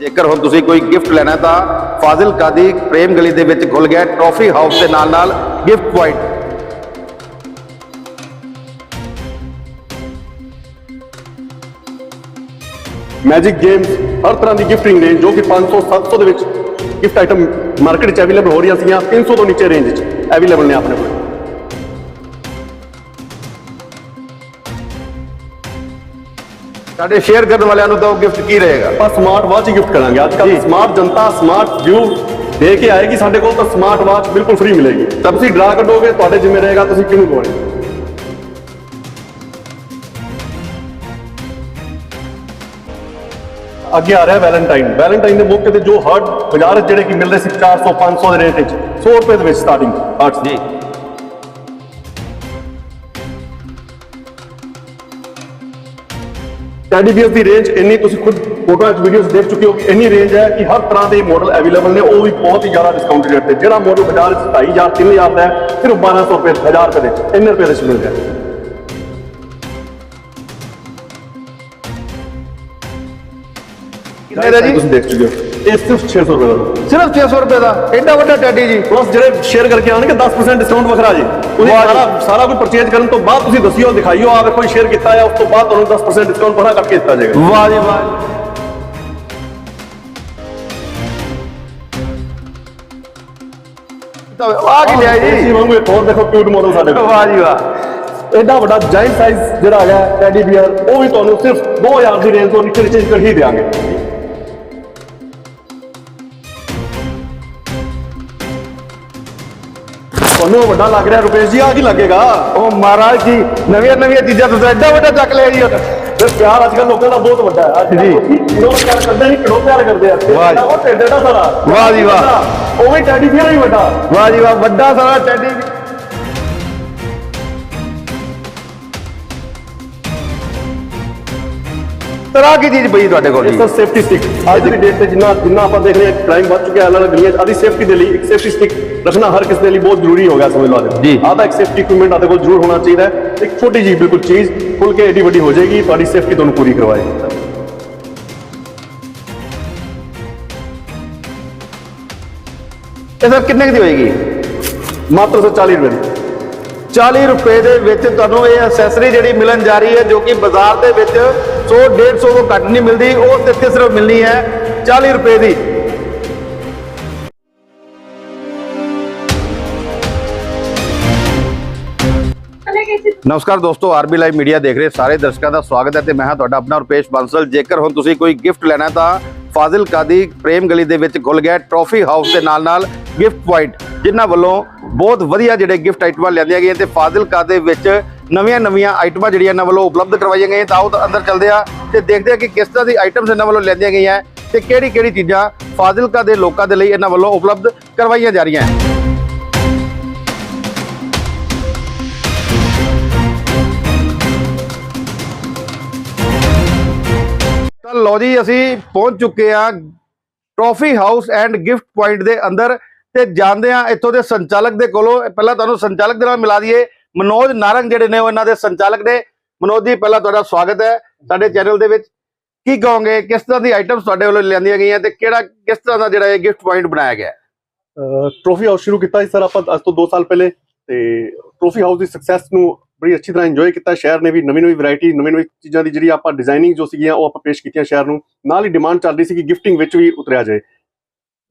ਜੇਕਰ ਹੁਣ ਤੁਸੀਂ ਕੋਈ ਗਿਫਟ ਲੈਣਾ ਤਾਂ ਫਾਜ਼ਿਲਕਾ ਦੀ ਪ੍ਰੇਮ ਗਲੀ ਦੇ ਵਿੱਚ ਖੁੱਲ ਗਿਆ ਟਰੋਫੀ ਹਾਊਸ ਦੇ ਨਾਲ ਨਾਲ ਗਿਫਟ ਪੁਆਇੰਟ ਮੈਜਿਕ ਗੇਮਸ ਹਰ ਤਰ੍ਹਾਂ ਦੀ ਗਿਫਟਿੰਗ ਰੇਂਜ ਜੋ ਕਿ 500 700 ਦੇ ਵਿੱਚ ਗਿਫਟ ਆਈਟਮ ਮਾਰਕੀਟ 'ਚ ਅਵੇਲੇਬਲ ਹੋ ਰਹੀਆਂ ਸੀਗੀਆਂ 300 ਤੋਂ ਨੀਚੇ ਰੇਂਜ 'ਚ ਅਵੇਲੇਬਲ ਨੇ ਆਪਣੇ ਕੋਲ। ਸਾਡੇ ਸ਼ੇਅਰ ਕਰਨ ਵਾਲਿਆਂ ਨੂੰ ਤਾਂ ਉਹ ਗਿਫਟ ਕੀ ਰਹੇਗਾ? ਆਪਾਂ ਸਮਾਰਟ ਵਾਚ ਹੀ ਗਿਫਟ ਕਰਾਂਗੇ। ਅੱਜ ਕੱਲ੍ਹ ਸਮਾਰਟ ਜਨਤਾ ਸਮਾਰਟ ਵਿਊ ਦੇ ਕੇ ਆਏਗੀ। ਸਾਡੇ ਕੋਲ ਤਾਂ ਸਮਾਰਟ ਵਾਚ ਬਿਲਕੁਲ ਫ੍ਰੀ ਮਿਲੇਗੀ। ਤਾਂ ਤੁਸੀਂ ਡਰਾ ਕੱਢੋਗੇ ਤੁਹਾਡੇ ਜਿੰਮੇ ਰਹੇਗਾ ਤੁਸੀਂ ਕਿਹਨੂੰ ਦਵਾਉਣੀ ਅੱਗੇ ਆ ਰਿਹਾ ਵੈਲੈਂਟਾਈਨ ਵੈਲੈਂਟਾਈਨ ਦੇ ਮੌਕੇ ਤੇ ਜੋ ਹਰਟ ਬਾਜ਼ਾਰ ਜਿਹੜੇ ਕਿ ਮਿਲਦੇ ਸੀ 400 500 ਦੇ ਰੇਟ ਵਿੱਚ 100 ਰੁਪਏ ਦੇ ਵਿੱਚ ਸਟਾਰਟਿੰਗ ਹਰਟਸ ਦੀ ਟੈਡੀ ਬੀਅਰ ਦੀ ਰੇਂਜ ਇੰਨੀ ਤੁਸੀਂ ਖੁਦ ਫੋਟੋਆਂ 'ਚ ਵੀਡੀਓਜ਼ ਦੇਖ ਚੁੱਕੇ ਹੋ ਕਿ ਇੰਨੀ ਰੇਂਜ ਹੈ ਕਿ ਹਰ ਤਰ੍ਹਾਂ ਦੇ ਮਾਡਲ ਅਵੇਲੇਬਲ ਨੇ ਉਹ ਵੀ ਬਹੁਤ ਹੀ ਜ਼ਿਆਦਾ ਡਿਸਕਾਊਂਟਡ ਰੇਟ ਤੇ। ਜਿਹੜਾ ਮਾਡਲ ਬਾਜ਼ਾਰ 'ਚ 2500 3000 ਦਾ ਹੈ ਸਿਰਫ 1200 ਰੁਪਏ 1000 ਰੁਪਏ ਦੇ ਇੰਨੇ ਰੁਪਏ ਦੇ 'ਚ ਮਿਲ ਰਿਹਾ ਕਿੰਨੇ ਦਾ ਜੀ? ਤੁਸੀਂ ਦੇਖ ਚੁੱਕੇ ਹੋ। ਇਹ ਸਿਰਫ 600 ਰੁਪਏ ਦਾ। ਸਿਰਫ 600 ਰੁਪਏ ਦਾ? ਐਡਾ ਵੱਡਾ ਟੈਡੀ ਜੀ। ਪਲੱਸ ਜਿਹੜੇ ਸ਼ੇਅਰ ਕਰਕੇ ਆਣਗੇ 10% ਡਿਸਕਾਊਂਟ ਵੱਖਰਾ ਜੀ। ਜੀ। ਸਾਰਾ ਸਾਰਾ ਕੁਝ ਪਰਚੇਜ ਕਰਨ ਤੋਂ ਬਾਅਦ ਤੁਸੀਂ ਦੱਸਿਓ ਦਿਖਾਈਓ ਆ ਵੇਖੋ ਸ਼ੇਅਰ ਕੀਤਾ ਹੈ ਉਸ ਤੋਂ ਬਾਅਦ ਤੁਹਾਨੂੰ 10% ਡਿਸਕਾਊਂਟ ਵੱਖਰਾ ਕੱਟ ਕੇ ਦਿੱਤਾ ਜਾਏਗਾ। ਵਾਹ ਜੀ ਵਾਹ ਆ ਕੀ ਲਿਆ ਇਸੀ ਜੀ ਵਾਂਗੂ ਇੱਕ ਹੋਰ ਦੇਖੋ ਕਿਊਟ ਮਾਡਲ ਸਾਡੇ ਕੋਲ। ਵਾਹ ਜੀ ਵਾਹ। ਐਡਾ ਵੱਡਾ ਜਾਇੰਟ ਸਾਈਜ਼ ਜਿਹੜਾ ਹੈਗਾ ਟੈਡੀ ਬੀਅਰ ਉਹ ਵੀ ਤੁਹਾਨੂੰ ਸਿਰਫ 2000 ਦੀ ਰੇਂਜ ਤੋਂ ਨੀਚੇ ਨੀਚੇ ਕਰ ਹੀ ਦੇਾਂਗੇ ਤੁਹਾਨੂੰ ਵੱਡਾ ਲੱਗ ਰਿਹਾ ਰੁਪੇਸ਼ ਜੀ ਆ ਕੀ ਲੱਗੇਗਾ? ਉਹ ਮਹਾਰਾਜ ਜੀ ਨਵੀਆਂ ਨਵੀਆਂ ਚੀਜ਼ਾਂ ਤੁਸੀਂ ਐਡਾ ਵੱਡਾ ਚੱਕ ਲਿਆ ਜੀ। ਤੇ ਪਿਆਰ ਅੱਜ ਕੱਲ ਲੋਕਾਂ ਦਾ ਬਹੁਤ ਵੱਡਾ ਹੈ। ਅੱਜ ਜੀ। ਕਿਉਂ ਪਿਆਰ ਕਰਦੇ ਨਹੀਂ ਕਿਉਂ ਪਿਆਰ ਕਰਦੇ ਆ। ਵਾਹ ਜੀ। ਉਹ ਢਿੱਡ ਦਾ ਸਾਰਾ। ਵਾਹ ਜੀ ਵਾਹ। ਉਹ ਵੀ ਟੈਡੀ ਬੀਅਰ ਹੀ ਵੱਡਾ। ਵਾਹ ਜੀ ਵਾਹ ਵੱਡਾ ਸਾਰਾ ਟੈਡੀ। ਤਰ੍ਹਾਂ ਕੀ ਚੀਜ਼ ਪਈ ਤੁਹਾਡੇ ਕੋਲ ਇਹ ਜੀ ਸਰ ਸੇਫਟੀ ਸਟਿਕ ਅੱਜ ਦੀ ਡੇਟ ਤੇ ਜਿੰਨਾ ਜਿੰਨਾ ਆਪਾਂ ਦੇਖ ਰਹੇ ਹਾਂ ਕ੍ਰਾਈਮ ਵੱਧ ਚੁੱਕਿਆ ਅਲੱਗ ਅਲੱਗ ਗਲੀਆਂ 'ਚ। ਆਦੀ ਸੇਫਟੀ ਦੇ ਲਈ ਇੱਕ ਸੇਫਟੀ ਸਟਿਕ ਰੱਖਣਾ ਹਰ ਕਿਸੇ ਦੇ ਲਈ ਬਹੁਤ ਜ਼ਰੂਰੀ ਹੋ ਗਿਆ ਸਮਝ ਲਓ ਅੱਜ। ਜੀ। ਆਦਾ ਇੱਕ ਸੇਫਟੀ ਇਕਵਿਪਮੈਂਟ ਆਦੇ ਕੋਲ ਜ਼ਰੂਰ ਹੋਣਾ ਚਾਹੀਦਾ ਹੈ। ਇੱਕ ਛੋਟੀ ਜਿਹੀ ਬਿਲਕੁਲ ਚੀਜ਼ ਖੁੱਲ ਕੇ ਏਡੀ ਵੱਡੀ ਹੋ ਜਾਏਗੀ ਤੁਹਾਡੀ ਸੇਫਟੀ ਤੁਹਾਨੂੰ ਪੂਰੀ ਕਰਵਾਏਗੀ। ਇਹ ਸਰ ਕਿੰਨੇ ਕੁ ਦੀ ਹੋਏਗੀ? ਮਾਤਰ ਸਰ 40 ਰੁਪਏ ਦੀ। 40 ਰੁਪਏ ਦੇ ਵਿੱਚ ਤੁਹਾਨੂੰ ਇਹ ਐਕਸੈਸਰੀ ਜਿਹੜੀ ਮਿਲਣ ਜਾ ਰਹੀ ਹੈ ਜੋ ਕਿ ਬਾਜ਼ਾਰ ਦੇ ਵਿੱਚ 100 150 ਤੋਂ ਘੱਟ ਨਹੀਂ ਮਿਲਦੀ ਉਹ ਇੱਥੇ ਸਿਰਫ ਮਿਲਣੀ ਹੈ 40 ਰੁਪਏ ਦੀ। ਨਮਸਕਾਰ ਦੋਸਤੋ, ਆਰਬੀ ਲਾਈਵ ਮੀਡੀਆ ਦੇਖ ਰਹੇ ਸਾਰੇ ਦਰਸ਼ਕਾਂ ਦਾ ਸਵਾਗਤ ਹੈ ਤੇ ਮੈਂ ਹਾਂ ਤੁਹਾਡਾ ਆਪਣਾ ਰੁਪੇਸ਼ ਬਾਂਸਲ। ਜੇਕਰ ਹੁਣ ਤੁਸੀਂ ਕੋਈ ਗਿਫਟ ਲੈਣਾ ਤਾਂ ਫਾਜ਼ਿਲਕਾ ਦੀ ਪ੍ਰੇਮ ਗਲੀ ਦੇ ਵਿੱਚ ਖੁੱਲ ਗਿਆ ਟਰੋਫੀ ਹਾਊਸ ਦੇ ਨਾਲ ਨਾਲ ਗਿਫਟ ਪੁਆਇੰਟ ਜਿਨ੍ਹਾਂ ਵੱਲੋਂ ਬਹੁਤ ਵਧੀਆ ਜਿਹੜੇ ਗਿਫਟ ਆਈਟਮਾਂ ਲਿਆਂਦੀਆਂ ਗਈਆਂ ਤੇ ਫਾਜ਼ਿਲਕਾ ਦੇ ਵਿੱਚ ਨਵੀਆਂ-ਨਵੀਆਂ ਆਈਟਮਾਂ ਜਿਹੜੀਆਂ ਇਹਨਾਂ ਵੱਲੋਂ ਉਪਲਬਧ ਕਰਵਾਈਆਂ ਗਈਆਂ, ਤਾਂ ਉਹ ਤਾਂ ਅੰਦਰ ਚੱਲਦੇ ਆ ਤੇ ਦੇਖਦੇ ਆ ਕਿ ਕਿਸ ਤਰ੍ਹਾਂ ਦੀ ਆਈਟਮਸ ਇਹਨਾਂ ਵੱਲੋਂ ਲੈਂਦੀਆਂ ਗਈਆਂ ਤੇ ਕਿਹੜੀ-ਕਿਹੜੀ ਚੀਜ਼ਾਂ ਫਾਜ਼ਿਲਕਾ ਦੇ ਲੋਕਾਂ ਦੇ ਲਈ ਇਹਨਾਂ ਵੱਲੋਂ ਉਪਲਬਧ ਕਰਵਾਈਆਂ ਜਾ ਰਹੀਆਂ। ਹੈ ਤਾਂ ਲੋ ਜੀ, ਅਸੀਂ ਪਹੁੰਚ ਚੁੱਕੇ ਆ trophy house and gift point ਦੇ ਅੰਦਰ ਤੇ ਜਾਂਦੇ ਆ ਇੱਥੋਂ ਦੇ ਸੰਚਾਲਕ ਦੇ ਕੋਲੋਂ। ਪਹਿਲਾਂ ਤੁਹਾਨੂੰ ਸੰਚਾਲਕ ਦੇ ਨਾਲ ਮਿਲਾ ਦਈਏ। ਮਨੋਜ ਨਾਰੰਗ ਜਿਹੜੇ ਨੇ ਉਹ ਇਹਨਾਂ ਦੇ ਸੰਚਾਲਕ ਨੇ। ਮਨੋਜ ਜੀ, ਪਹਿਲਾਂ ਤੁਹਾਡਾ ਸਵਾਗਤ ਹੈ ਸਾਡੇ ਚੈਨਲ ਦੇ ਵਿੱਚ। ਕੀ ਕਹੋਗੇ, ਕਿਸ ਤਰ੍ਹਾਂ ਦੀ ਆਈਟਮਸ ਤੁਹਾਡੇ ਵੱਲੋਂ ਲਿਆਂਦੀਆਂ ਗਈਆਂ ਤੇ ਕਿਹੜਾ, ਕਿਸ ਤਰ੍ਹਾਂ ਦਾ ਜਿਹੜਾ ਇਹ ਗਿਫਟ ਪੁਆਇੰਟ ਬਣਾਇਆ ਗਿਆ? ਟਰੋਫੀ ਹਾਊਸ ਸ਼ੁਰੂ ਕੀਤਾ ਸੀ ਸਰ ਆਪਾਂ ਅੱਜ ਤੋਂ 2 ਸਾਲ ਪਹਿਲੇ ਤੇ ਟਰੋਫੀ ਹਾਊਸ ਦੀ ਸਕਸੈਸ ਨੂੰ ਬੜੀ ਅੱਛੀ ਤਰ੍ਹਾਂ ਇੰਜੋਏ ਕੀਤਾ। ਸ਼ਹਿਰ ਨੇ ਵੀ ਨਵੀਂ ਨਵੀਂ ਵੈਰਾਈਟੀ ਨਵੀਂ ਨਵੀਂ ਚੀਜ਼ਾਂ ਦੀ ਜਿਹੜੀ ਆਪਾਂ ਡਿਜ਼ਾਈਨਿੰਗ ਜੋ ਸੀਗੀਆਂ ਉਹ ਆਪਾਂ ਪੇਸ਼ ਕੀਤੀਆਂ ਸ਼ਹਿਰ ਨੂੰ। ਨਾਲ ਹੀ ਡਿਮਾਂਡ ਚੱਲ ਰਹੀ ਸੀ ਕਿ ਗਿਫਟਿੰਗ ਵਿੱਚ ਵੀ ਉਤਰਿਆ ਜਾਏ।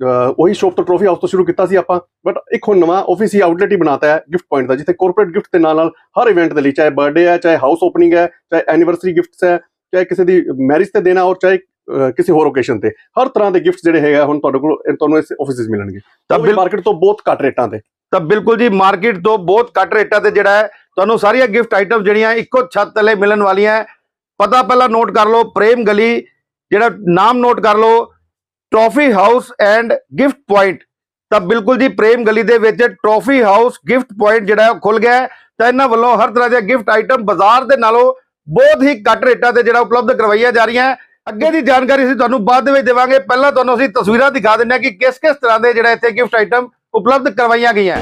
ਉਹੀ ਸ਼ੋਪ ਤੋਂ ਟਰੋਫੀ ਹਾਊਸ ਤੋਂ ਸ਼ੁਰੂ ਕੀਤਾ ਸੀ ਆਪਾਂ ਬਟ ਇੱਕ ਹੁਣ ਨਵਾਂ ਆਫਿਸ ਹੀ ਆਊਟਲੈਟ ਹੀ ਬਣਾਤਾ ਹੈ ਗਿਫਟ ਪੁਆਇੰਟ ਦਾ ਜਿੱਥੇ ਕਾਰਪੋਰੇਟ ਗਿਫਟ ਦੇ ਨਾਲ ਨਾਲ ਹਰ ਇਵੈਂਟ ਦੇ ਲਈ ਚਾਹੇ ਬਰਥਡੇ ਹੈ ਚਾਹੇ ਹਾਊਸ ਓਪਨਿੰਗ ਹੈ ਚਾਹੇ ਐਨੀਵਰਸਰੀ ਗਿਫਟਸ ਹੈ ਚਾਹੇ ਕਿਸੇ ਦੀ ਮੈਰਿਜ ਤੇ ਦੇਣਾ ਔਰ ਚਾਹੇ ਕਿਸੇ ਹੋਰ ਓਕੇਸ਼ਨ ਤੇ। ਹਰ ਤਰ੍ਹਾਂ ਦੇ ਗਿਫਟਸ ਜਿਹੜੇ ਹੈਗਾ ਹੁਣ ਤੁਹਾਡੇ ਕੋਲ ਤੁਹਾਨੂੰ ਇਸ ਆਫਿਸ ਵਿੱਚ ਮਿਲਣਗੇ। ਤਾਂ ਮਾਰਕੀਟ ਤੋਂ ਬਹੁਤ ਘੱਟ ਰੇਟਾਂ ਤੇ। ਤਾਂ ਬਿਲਕੁਲ ਜੀ ਮਾਰਕੀਟ ਤੋਂ ਬਹੁਤ ਘੱਟ ਰੇਟਾਂ ਤੇ ਜਿਹੜਾ ਹੈ ਤੁਹਾਨੂੰ ਸਾਰੀਆਂ ਗਿਫਟ ਆਈਟਮ ਜਿਹੜੀਆਂ ਇੱਕੋ ਛੱਤ ਥੱਲੇ ਮਿਲਣ ਵਾਲੀਆਂ ਪਤਾ ਪਹਿਲਾਂ ਨੋਟ ਕਰ ਲਓ ਪ੍ਰੇਮ ਗਲੀ ਜਿਹੜਾ ਨਾਮ ਨੋਟ ਕਰ ਲਓ trophy house and gift point. ਤਾਂ ਬਿਲਕੁਲ ਜੀ ਪ੍ਰੇਮ ਗਲੀ ਦੇ ਵਿੱਚ ਟਰੋਫੀ ਹਾਊਸ ਗਿਫਟ ਪੁਆਇੰਟ ਜਿਹੜਾ ਉਹ ਖੁੱਲ ਗਿਆ ਤਾਂ ਇਹਨਾਂ ਵੱਲੋਂ ਹਰ ਤਰ੍ਹਾਂ ਦੇ ਗਿਫਟ ਆਈਟਮ ਬਾਜ਼ਾਰ ਦੇ ਨਾਲੋਂ ਬਹੁਤ ਹੀ ਘੱਟ ਰੇਟਾਂ ਤੇ ਜਿਹੜਾ ਉਪਲਬਧ ਕਰਵਾਈਆਂ ਜਾ ਰਹੀਆਂ ਅੱਗੇ ਦੀ ਜਾਣਕਾਰੀ ਅਸੀਂ ਤੁਹਾਨੂੰ ਬਾਅਦ ਦੇ ਵਿੱਚ ਦੇਵਾਂਗੇ। ਪਹਿਲਾਂ ਤੁਹਾਨੂੰ ਅਸੀਂ ਤਸਵੀਰਾਂ ਦਿਖਾ ਦਿੰਦੇ ਹਾਂ ਕਿ ਕਿਸ ਕਿਸ ਤਰ੍ਹਾਂ ਦੇ ਜਿਹੜਾ ਇੱਥੇ ਗਿਫਟ ਆਈਟਮ ਉਪਲਬਧ ਕਰਵਾਈਆਂ ਗਈਆਂ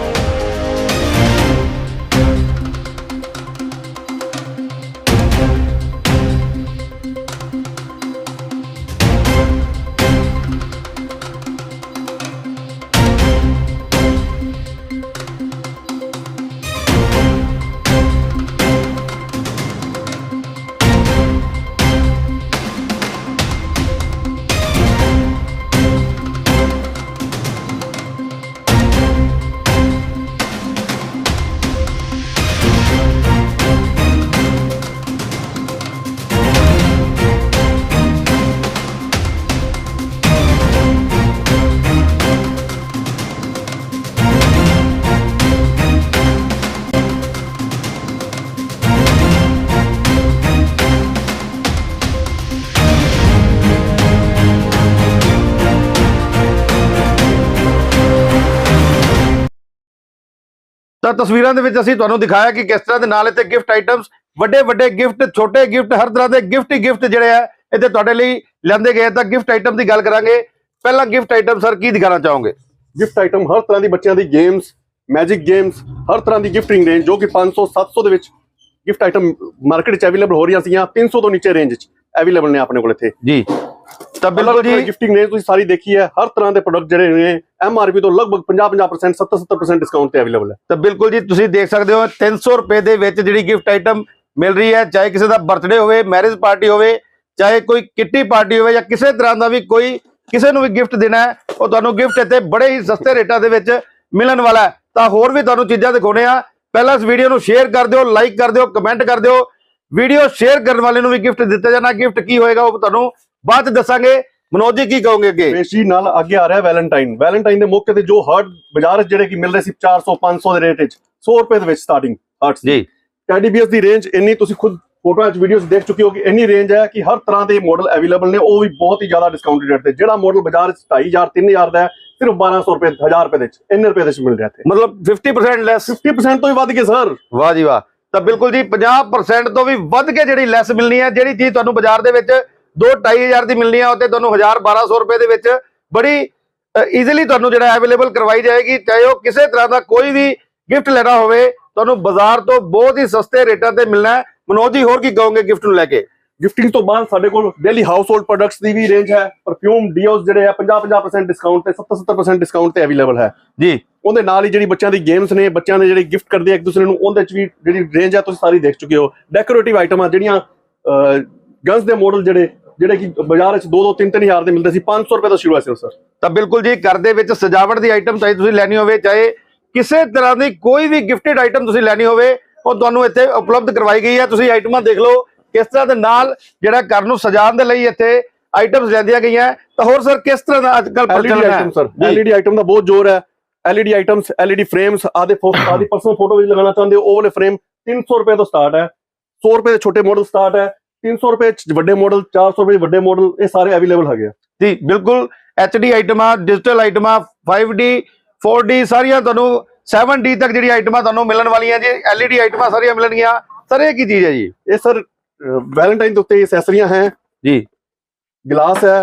ਤਸਵੀਰਾਂ ਦੇ ਵਿੱਚ ਅਸੀਂ ਤੁਹਾਨੂੰ ਦਿਖਾਇਆ ਕਿ ਕਿਸ ਤਰ੍ਹਾਂ ਦੇ ਨਾਲ ਇੱਥੇ ਗਿਫਟ ਆਈਟਮਸ ਵੱਡੇ ਵੱਡੇ ਗਿਫਟ ਛੋਟੇ ਗਿਫਟ ਹਰ ਤਰ੍ਹਾਂ ਦੇ ਗਿਫਟ ਹੀ ਗਿਫਟ ਜਿਹੜੇ ਆ ਇੱਥੇ ਤੁਹਾਡੇ ਲਈ ਲਿਆਂਦੇ ਗਏ। ਤਾਂ ਗਿਫਟ ਆਈਟਮ ਦੀ ਗੱਲ ਕਰਾਂਗੇ। ਪਹਿਲਾ ਗਿਫਟ ਆਈਟਮ ਸਰ ਕੀ ਦਿਖਾਣਾ ਚਾਹੋਗੇ? ਗਿਫਟ ਆਈਟਮ ਹਰ ਤਰ੍ਹਾਂ ਦੀ ਬੱਚਿਆਂ ਦੀ ਗੇਮਸ ਮੈਜਿਕ ਗੇਮਸ ਹਰ ਤਰ੍ਹਾਂ ਦੀ ਗਿਫਟਿੰਗ ਰੇਂਜ ਜੋ ਕਿ 500 700 ਦੇ ਵਿੱਚ ਗਿਫਟ ਆਈਟਮ ਮਾਰਕੀਟ 'ਚ ਅਵੇਲੇਬਲ ਹੋ ਰਹੀਆਂ ਸੀਗੀਆਂ। 300 ਤੋਂ ਨੀਚੇ ਰੇਂਜ 'ਚ ਅਵੇਲੇਬਲ ਨੇ ਆਪਣੇ ਕੋਲ ਇੱਥੇ। ਜੀ। ਤਾਂ ਬਿਲਕੁਲ ਜੀ। ਗਿਫਟਿੰਗ ਰੇਂਜ ਤੁਸੀਂ ਸਾਰੀ ਦੇਖੀ ਹੈ ਹਰ ਤਰ੍ਹਾਂ ਦੇ ਪ੍ਰੋਡਕਟ ਜਿਹੜੇ ਨੇ ਐਮਆਰਪੀ ਤੋਂ ਲਗਭਗ 50-50% 70-70% ਡਿਸਕਾਊਂਟ ਤੇ ਅਵੇਲੇਬਲ ਹੈ। ਤਾਂ ਬਿਲਕੁਲ ਜੀ ਤੁਸੀਂ ਦੇਖ ਸਕਦੇ ਹੋ 300 ਰੁਪਏ ਦੇ ਵਿੱਚ ਜਿਹੜੀ ਗਿਫਟ ਆਈਟਮ ਮਿਲ ਰਹੀ ਹੈ ਚਾਹੇ ਕਿਸੇ ਦਾ ਬਰਥਡੇ ਹੋਵੇ ਮੈਰਿਜ ਪਾਰਟੀ ਹੋਵੇ ਚਾਹੇ ਕੋਈ ਕਿੱਟੀ ਪਾਰਟੀ ਹੋਵੇ ਜਾਂ ਕਿਸੇ ਤਰ੍ਹਾਂ ਦਾ ਵੀ ਕੋਈ ਕਿਸੇ ਨੂੰ ਵੀ ਗਿਫਟ ਦੇਣਾ ਹੈ ਉਹ ਤੁਹਾਨੂੰ ਗਿਫਟ ਇੱਥੇ ਬੜੇ ਹੀ ਸਸਤੇ ਰੇਟਾਂ ਦੇ ਵਿੱਚ ਮਿਲਣ ਵਾਲਾ ਹੈ। ਤਾਂ ਹੋਰ ਵੀ ਤੁਹਾਨੂੰ ਚੀਜ਼ਾਂ ਦਿਖਾਉਣੇ ਆ ਪਹਿਲਾਂ ਇਸ ਵੀਡੀਓ ਨੂੰ ਸ਼ੇਅਰ ਕਰ ਦਿਓ ਲਾਈਕ ਕਰ ਦਿਓ ਕਮੈਂਟ ਕਰ ਦਿਓ। ਵੀਡੀਓ ਸ਼ੇਅਰ ਕਰਨ ਵਾਲੇ ਨੂੰ ਵੀ ਗਿਫਟ ਦਿੱਤਾ ਜਾਣਾ। ਗਿਫਟ ਕੀ ਹੋਏਗਾ ਉਹ ਤੁਹਾਨੂੰ ਬਾਅਦ ਚ ਦੱਸਾਂਗੇ। ਮਨੋਜ ਜੀ ਕੀ ਕਹੋਗੇ ਅੱਗੇ? ਜੀ ਨਾਲ ਅੱਗੇ ਆ ਰਿਹਾ ਵੈਲੈਂਟਾਈਨ। ਵੈਲੈਂਟਾਈਨ ਦੇ ਮੌਕੇ ਤੇ ਜੋ ਹਰਟ ਬਾਜ਼ਾਰ ਜਿਹੜੇ ਕਿ ਮਿਲ ਰਹੇ ਸੀ 400 500 ਦੇ ਰੇਟ ਵਿੱਚ 100 ਰੁਪਏ ਦੇ ਵਿੱਚ ਸਟਾਰਟਿੰਗ ਹਰਟਸ ਜੀ। ਟੈਡੀ ਬੀਅਰਸ ਦੀ ਰੇਂਜ ਇੰਨੀ ਤੁਸੀਂ ਖੁਦ ਫੋਟੋਆਂ 'ਚ ਵੀਡੀਓਜ਼ ਦੇਖ ਚੁੱਕੇ ਹੋ ਕਿ ਇੰਨੀ ਰੇਂਜ ਹੈ ਕਿ ਹਰ ਤਰ੍ਹਾਂ ਦੇ ਮਾਡਲ ਅਵੇਲੇਬਲ ਨੇ ਉਹ ਵੀ ਬਹੁਤ ਹੀ ਜ਼ਿਆਦਾ ਡਿਸਕਾਊਂਟਡ ਰੇਟ ਤੇ। ਜਿਹੜਾ ਮਾਡਲ ਬਾਜ਼ਾਰ 'ਚ 2500 3000 ਦਾ ਹੈ ਸਿਰਫ 1200 ਰੁਪਏ 1000 ਰੁਪਏ ਦੇ ਵਿੱਚ ਇੰਨੇ ਰੁਪਏ ਦੇ ਵਿੱਚ ਮਿਲ ਰਿਹਾ ਇੱਥੇ। ਮਤਲਬ 50% ਲੈਸ 50% ਤੋਂ ਵੀ ਵੱਧ ਕੇ ਸਰ ਵਾਹ ਜੀ ਵਾਹ। ਤਾਂ ਬਿਲਕੁਲ ਜੀ 50% ਤੋਂ ਵੀ ਵੱਧ ਕੇ ਜਿਹੜੀ ਲੈਸ ਮਿਲਣੀ ਹੈ ਜਿਹੜੀ ਚੀਜ਼ ਤੁਹਾਨੂੰ ਬਾਜ਼ਾਰ ਦੇ ਵਿੱਚ 2-2500 ਦੀ ਮਿਲਣੀ ਹੈ ਉੱਤੇ ਤੁਹਾਨੂੰ 1000-1200 ਰੁਪਏ ਦੇ ਵਿੱਚ ਬੜੀ ਈਜ਼ੀਲੀ ਤੁਹਾਨੂੰ ਜਿਹੜਾ ਅਵੇਲੇਬਲ ਕਰਵਾਈ ਜਾਏਗੀ ਚਾਹੇ ਉਹ ਕਿਸੇ ਤਰ੍ਹਾਂ ਦਾ ਕੋਈ ਵੀ ਗਿਫਟ ਲੈਣਾ ਹੋਵੇ ਤੁਹਾਨੂੰ ਬਾਜ਼ਾਰ ਤੋਂ ਬਹੁਤ ਹੀ ਸਸਤੇ ਰੇਟਾਂ ਤੇ ਮਿਲਣਾ ਹੈ। ਮਨੋਜ ਜੀ ਹੋਰ ਕੀ ਕਹੋਗੇ ਗਿਫਟ ਨੂੰ ਲੈ ਕੇ? ਗਿਫਟਿੰਗ ਤੋਂ ਬਾਅਦ ਸਾਡੇ ਕੋਲ ਡੇਲੀ ਹਾਊਸ ਹੋਲਡ ਪ੍ਰੋਡਕਟਸ ਦੀ ਵੀ ਰੇਂਜ ਹੈ ਪਰਫਿਊਮ ਡੀਓਸ ਜਿਹੜੇ ਆ 50-50% ਡਿਸਕਾਊਂਟ ਤੇ 70-70% ਡਿਸਕਾਊਂਟ ਤੇ ਅਵੇਲੇਬਲ ਹੈ। ਜੀ। ਉਹਦੇ ਨਾਲ ਹੀ ਜਿਹੜੀ ਬੱਚਿਆਂ ਦੀ ਗੇਮਸ ਨੇ ਬੱਚਿਆਂ ਦੇ ਜਿਹੜੇ ਗਿਫਟ ਕਰਦੇ ਆ ਇੱਕ ਦੂਸਰੇ ਨੂੰ ਉਹਦੇ ਚ ਵੀ ਜਿਹੜੀ ਰੇਂਜ ਆ ਤੁਸੀਂ ਸਾਰੀ ਦੇਖ ਚੁੱਕੇ ਹੋ। ਡੈਕੋਰੇਟਿਵ ਆਈਟਮਾਂ ਜਿਹੜੀਆਂ ਗਨਸ ਦੇ ਮਾਡਲ ਜਿਹੜੇ ਜਿਹੜੇ ਕਿ ਬਾਜ਼ਾਰ ਵਿੱਚ 2-2 3-3 ਹਜ਼ਾਰ ਦੇ ਮਿਲਦੇ ਸੀ 500 ਰੁਪਏ ਤੋਂ ਸ਼ੁਰੂ ਹੈ ਸਿਰਫ ਸਰ ਤਾਂ ਬਿਲਕੁਲ ਜੀ ਘਰ ਦੇ ਵਿੱਚ ਸਜਾਵਟ ਦੀ ਆਈਟਮ ਚਾਹੇ ਤੁਸੀਂ ਲੈਣੀ ਹੋਵੇ ਚਾਹੇ ਕਿਸੇ ਤਰ੍ਹਾਂ ਦੀ ਕੋਈ ਵੀ ਗਿਫਟਡ ਆਈਟਮ ਤੁਸੀਂ ਲੈਣੀ ਹੋਵੇ ਉਹ ਤੁਹਾਨੂੰ ਇੱਥੇ ਉਪਲਬਧ ਕਰਵਾਈ ਗਈ ਹੈ। ਤੁਸੀਂ ਆਈਟਮਾਂ ਦੇਖ ਲਓ ਕਿਸ ਤਰ੍ਹਾਂ ਦੇ ਨਾਲ ਜਿਹੜਾ ਘਰ ਨੂੰ ਸਜਾਉਣ ਦੇ ਲਈ ਇੱਥੇ ਆਈਟਮਸ ਲੈਂਦੀਆਂ ਗਈਆਂ। ਤਾਂ ਹੋਰ ਸਰ ਕਿਸ ਤਰ੍ਹਾਂ ਦਾ ਅੱਜ ਕੱਲ ਐਲਈਡੀ ਪ੍ਰਚਲਨ ਹੈ। ਐਲਈਡੀ ਆਈਟਮ ਦਾ ਬਹੁਤ ਜ਼ੋਰ ਹੈ। ਐਲਈਡੀ ਆਈਟਮਸ ਐਲਈਡੀ ਫਰੇਮਸ ਆਦੇ ਆਦੀ ਪਰਸਨਲ ਫੋਟੋ ਵਿੱਚ ਲਗਾਉਣਾ ਚਾਹੁੰਦੇ ਹੋ ਉਹ ਵਾਲੇ ਫਰੇਮ 300 ਰੁਪਏ ਤੋਂ ਸਟਾਰਟ ਹੈ। 100 ਰੁਪਏ ਦੇ ਛੋਟੇ ਮਾਡਲ ਸਟਾਰਟ ਹੈ 300 ਰੁਪਏ ਚ ਵੱਡੇ ਮਾਡਲ 400 ਰੁਪਏ ਵੱਡੇ ਮਾਡਲ ਇਹ ਸਾਰੇ ਅਵੇਲੇਬਲ ਹੈਗੇ ਜੀ ਬਿਲਕੁਲ HD ਆਈਟਮਾਂ ਡਿਜੀਟਲ ਆਈਟਮਾਂ 5D 4D ਸਾਰੀਆਂ ਤੁਹਾਨੂੰ 7D ਤੱਕ ਜਿਹੜੀ ਆਈਟਮਾਂ ਤੁਹਾਨੂੰ ਮਿਲਣ ਵਾਲੀਆਂ ਜੀ LED ਆਈਟਮਾਂ ਸਾਰੀਆਂ ਮਿਲਣਗੀਆਂ। ਸਰ ਇਹ ਕੀ ਚੀਜ਼ ਹੈ ਜੀ? ਇਹ ਸਰ ਵੈਲੈਂਟਾਈਨ ਦੇ ਉੱਤੇ ਐਕਸੈਸਰੀਆਂ ਹੈ। ਜੀ। ਗਲਾਸ ਹੈ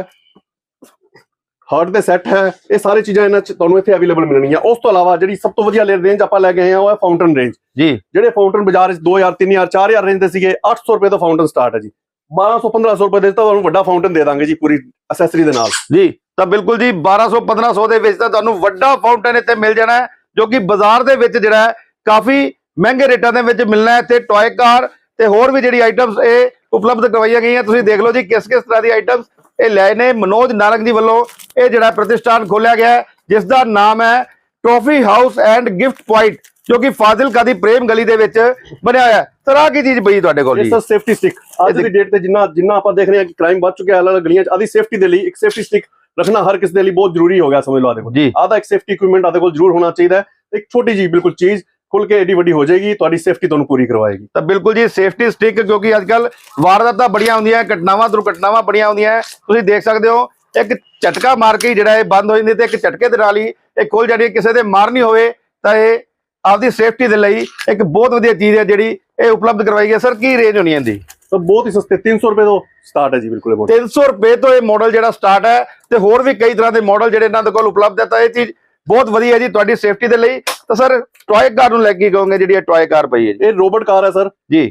ਹਾਰਟ ਦੇ ਸੈੱਟ ਹੈ ਇਹ ਸਾਰੀ ਚੀਜ਼ਾਂ ਇਹਨਾਂ ਚ ਤੁਹਾਨੂੰ ਇੱਥੇ ਅਵੇਲੇਬਲ ਮਿਲਣਗੀਆਂ। ਉਸ ਤੋਂ ਇਲਾਵਾ ਜਿਹੜੀ ਸਭ ਤੋਂ ਵਧੀਆ ਰੇਂਜ ਆਪਾਂ ਲੈ ਆਏ ਹਾਂ ਉਹ ਹੈ ਫਾਊਂਟਨ ਰੇਂਜ ਜੀ। ਜਿਹੜੇ ਫਾਊਂਟਨ ਬਾਜ਼ਾਰ ਵਿੱਚ 2000 3000 4000 ਰੇਂਜ ਦੇ ਸੀਗੇ 800 ਰੁਪਏ ਤੋਂ ਫਾਊਂਟਨ ਸਟਾਰਟ ਹੈ ਜੀ। 1200 1500 ਰੁਪਏ ਦੇ ਤਾਂ ਤੁਹਾਨੂੰ ਵੱਡਾ ਫਾਊਂਟਨ ਦੇ ਦਾਂਗੇ ਜੀ ਪੂਰੀ ਅਸੈਸਰੀ ਦੇ ਨਾਲ। ਜੀ ਤਾਂ ਬਿਲਕੁਲ ਜੀ 1200 1500 ਦੇ ਵਿੱਚ ਤਾਂ ਤੁਹਾਨੂੰ ਵੱਡਾ ਫਾਊਂਟਨ ਇੱਥੇ ਮਿਲ ਜਾਣਾ ਹੈ ਜੋ ਕਿ ਬਾਜ਼ਾਰ ਦੇ ਵਿੱਚ ਜਿਹੜਾ ਕਾਫੀ ਮਹਿੰਗੇ ਰੇਟਾਂ ਦੇ ਵਿੱਚ ਮਿਲਣਾ ਹੈ। ਇੱਥੇ ਟੌਏ ਕਾਰ ਤੇ ਹੋਰ ਵੀ ਜਿਹੜੀ ਆਈਟਮਸ ਇਹ ਉਪਲਬਧ ਕਰਵਾਈਆਂ ਗਈਆਂ। ਤੁਸੀਂ ਦੇਖ ਲਓ ਜੀ ਕਿਸ ਕਿਸ ਤਰ੍ਹਾਂ ਦੀ ਆਈਟਮਸ ਇਹ ਲੈ ਨੇ ਮਨੋਜ ਨਾਨਕ ਜੀ ਵੱਲੋਂ। ਇਹ ਜਿਹੜਾ ਪ੍ਰਤਿਸ਼ਠਾਨ ਖੋਲਿਆ ਗਿਆ ਹੈ ਜਿਸ ਦਾ ਨਾਮ ਹੈ trophy house and gift point ਜੋ ਕਿ ਫਾਜ਼ਿਲਕਾ ਦੀ ਪ੍ਰੇਮ ਗਲੀ ਦੇ ਵਿੱਚ ਬਣਿਆ ਹੋਇਆ ਹੈ। ਸਰ ਆਹ ਕੀ ਚੀਜ਼ ਪਈ ਤੁਹਾਡੇ ਕੋਲ ਜੀ? ਸਰ ਸੇਫਟੀ ਸਟਿਕ ਅੱਜ ਦੀ ਡੇਟ ਤੇ ਜਿੰਨਾ ਜਿੰਨਾ ਆਪਾਂ ਦੇਖ ਰਹੇ ਹਾਂ ਕਿ ਕ੍ਰਾਈਮ ਵੱਧ ਚੁੱਕਿਆ ਅਲੱਗ ਗਲੀਆਂ 'ਚ ਆਦੀ ਸੇਫਟੀ ਦੇ ਲਈ ਇੱਕ ਸੇਫਟੀ ਸਟਿਕ ਰੱਖਣਾ ਹਰ ਕਿਸੇ ਦੇ ਲਈ ਬਹੁਤ ਜ਼ਰੂਰੀ ਹੋ ਗਿਆ ਸਮਝ ਲਓ ਆਦੇ ਕੋਲ ਜੀ। ਆਦਾ ਇੱਕ ਸੇਫਟੀ ਇਕਵਿਪਮੈਂਟ ਆਦੇ ਕੋਲ ਜ਼ਰੂਰ ਹੋਣਾ ਚਾਹੀਦਾ ਹੈ। ਇੱਕ ਛੋਟੀ ਜੀ ਬਿਲਕੁਲ ਚੀਜ਼ ਖੁੱਲ ਕੇ ਏਡੀ ਵੱਡੀ ਹੋ ਜਾਏਗੀ ਤੁਹਾਡੀ ਸੇਫਟੀ ਤੁਹਾਨੂੰ ਪੂਰੀ ਕਰਵਾਏਗੀ ਤਾਂ ਬਿਲਕੁਲ ਜੀ ਸੇਫਟੀ ਸਟਿਕ ਕਿਉਂਕਿ ਅੱਜ ਕੱਲ ਵਾਰਦਾਤਾਂ ਬੜੀਆਂ ਹੁੰਦੀਆਂ ਘਟਨਾਵਾਂ ਦੁਰਘਟਨਾਵਾਂ ਬੜੀਆਂ ਹੁੰਦੀਆਂ ਤੁਸੀਂ ਦੇਖ ਸਕਦੇ ਹੋ ਇੱਕ ਝਟਕਾ ਮਾਰ ਕੇ ਜਿਹੜਾ ਇਹ ਬੰਦ ਹੋ ਜਾਂਦੀ ਤੇ ਇੱਕ ਝਟਕੇ ਦੇ ਨਾਲ ਹੀ ਇਹ ਖੁੱਲ ਜਾਣੀ ਹੈ। ਕਿਸੇ ਦੇ ਮਾਰਨੀ ਹੋਵੇ ਤਾਂ ਇਹ ਆਪਦੀ ਸੇਫਟੀ ਦੇ ਲਈ ਇੱਕ ਬਹੁਤ ਵਧੀਆ ਚੀਜ਼ ਹੈ ਜਿਹੜੀ ਇਹ ਉਪਲਬਧ ਕਰਵਾਈ ਗਈ ਹੈ ਸਰ ਕੀ ਰੇਂਜ ਹੋਣੀ ਹੈ ਇਹਦੀ ਤਾਂ ਬਹੁਤ ਹੀ ਸਸਤੇ 300 ਰੁਪਏ ਤੋਂ ਸਟਾਰਟ ਹੈ ਜੀ ਬਿਲਕੁਲ ਇਹ model। 300 ਰੁਪਏ ਤੋਂ ਇਹ ਮਾਡਲ ਜਿਹੜਾ ਸਟਾਰਟ ਹੈ ਤੇ ਹੋਰ ਵੀ ਕਈ ਤਰ੍ਹਾਂ ਦੇ ਮਾਡਲ ਜਿਹੜੇ ਇਹਨਾਂ ਦੇ ਕੋਲ ਉਪਲਬਧ ਹੈ ਤਾਂ ਇਹ ਚੀਜ਼ ਬਹੁਤ ਵਧੀਆ ਜੀ ਤੁਹਾਡੀ ਸੇਫਟੀ ਦੇ ਲਈ ਤਾਂ ਸਰ ਟੌਏ ਕਾਰ ਨੂੰ ਲੈ ਕੇ ਕਹੋਗੇ ਜਿਹੜੀ ਇਹ ਟੌਏ ਕਾਰ ਪਈ ਹੈ ਜੀ? ਇਹ ਰੋਬੋਟ ਕਾਰ ਹੈ ਸਰ। ਜੀ।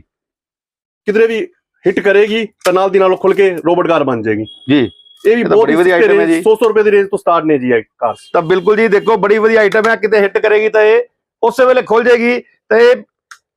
ਕਿਧਰੇ ਵੀ ਹਿੱਟ ਕਰੇਗੀ ਤਾਂ ਨਾਲ ਦੀ ਨਾਲ ਖੁੱਲ ਕੇ ਰੋਬੋਟ ਕਾਰ ਬਣ ਜਾਏਗੀ। ਜੀ। ਇਹ ਵੀ ਬਹੁਤ ਵਧੀਆ item ਹੈ ਜੀ। 100 ਰੁਪਏ ਦੀ ਰੇਂਜ ਤੋਂ ਸਟਾਰਟ ਨੇ ਜੀ ਇਹ ਕਾਰ ਤਾਂ ਬਿਲਕੁਲ ਜੀ ਦੇਖੋ ਬੜੀ ਵਧੀਆ ਆਈਟਮ ਹੈ। ਕਿਤੇ ਹਿੱਟ ਕਰੇਗੀ ਤਾਂ ਇਹ ਉਸੇ ਵੇਲੇ ਖੁੱਲ ਜਾਏਗੀ। ਤੇ ਇਹ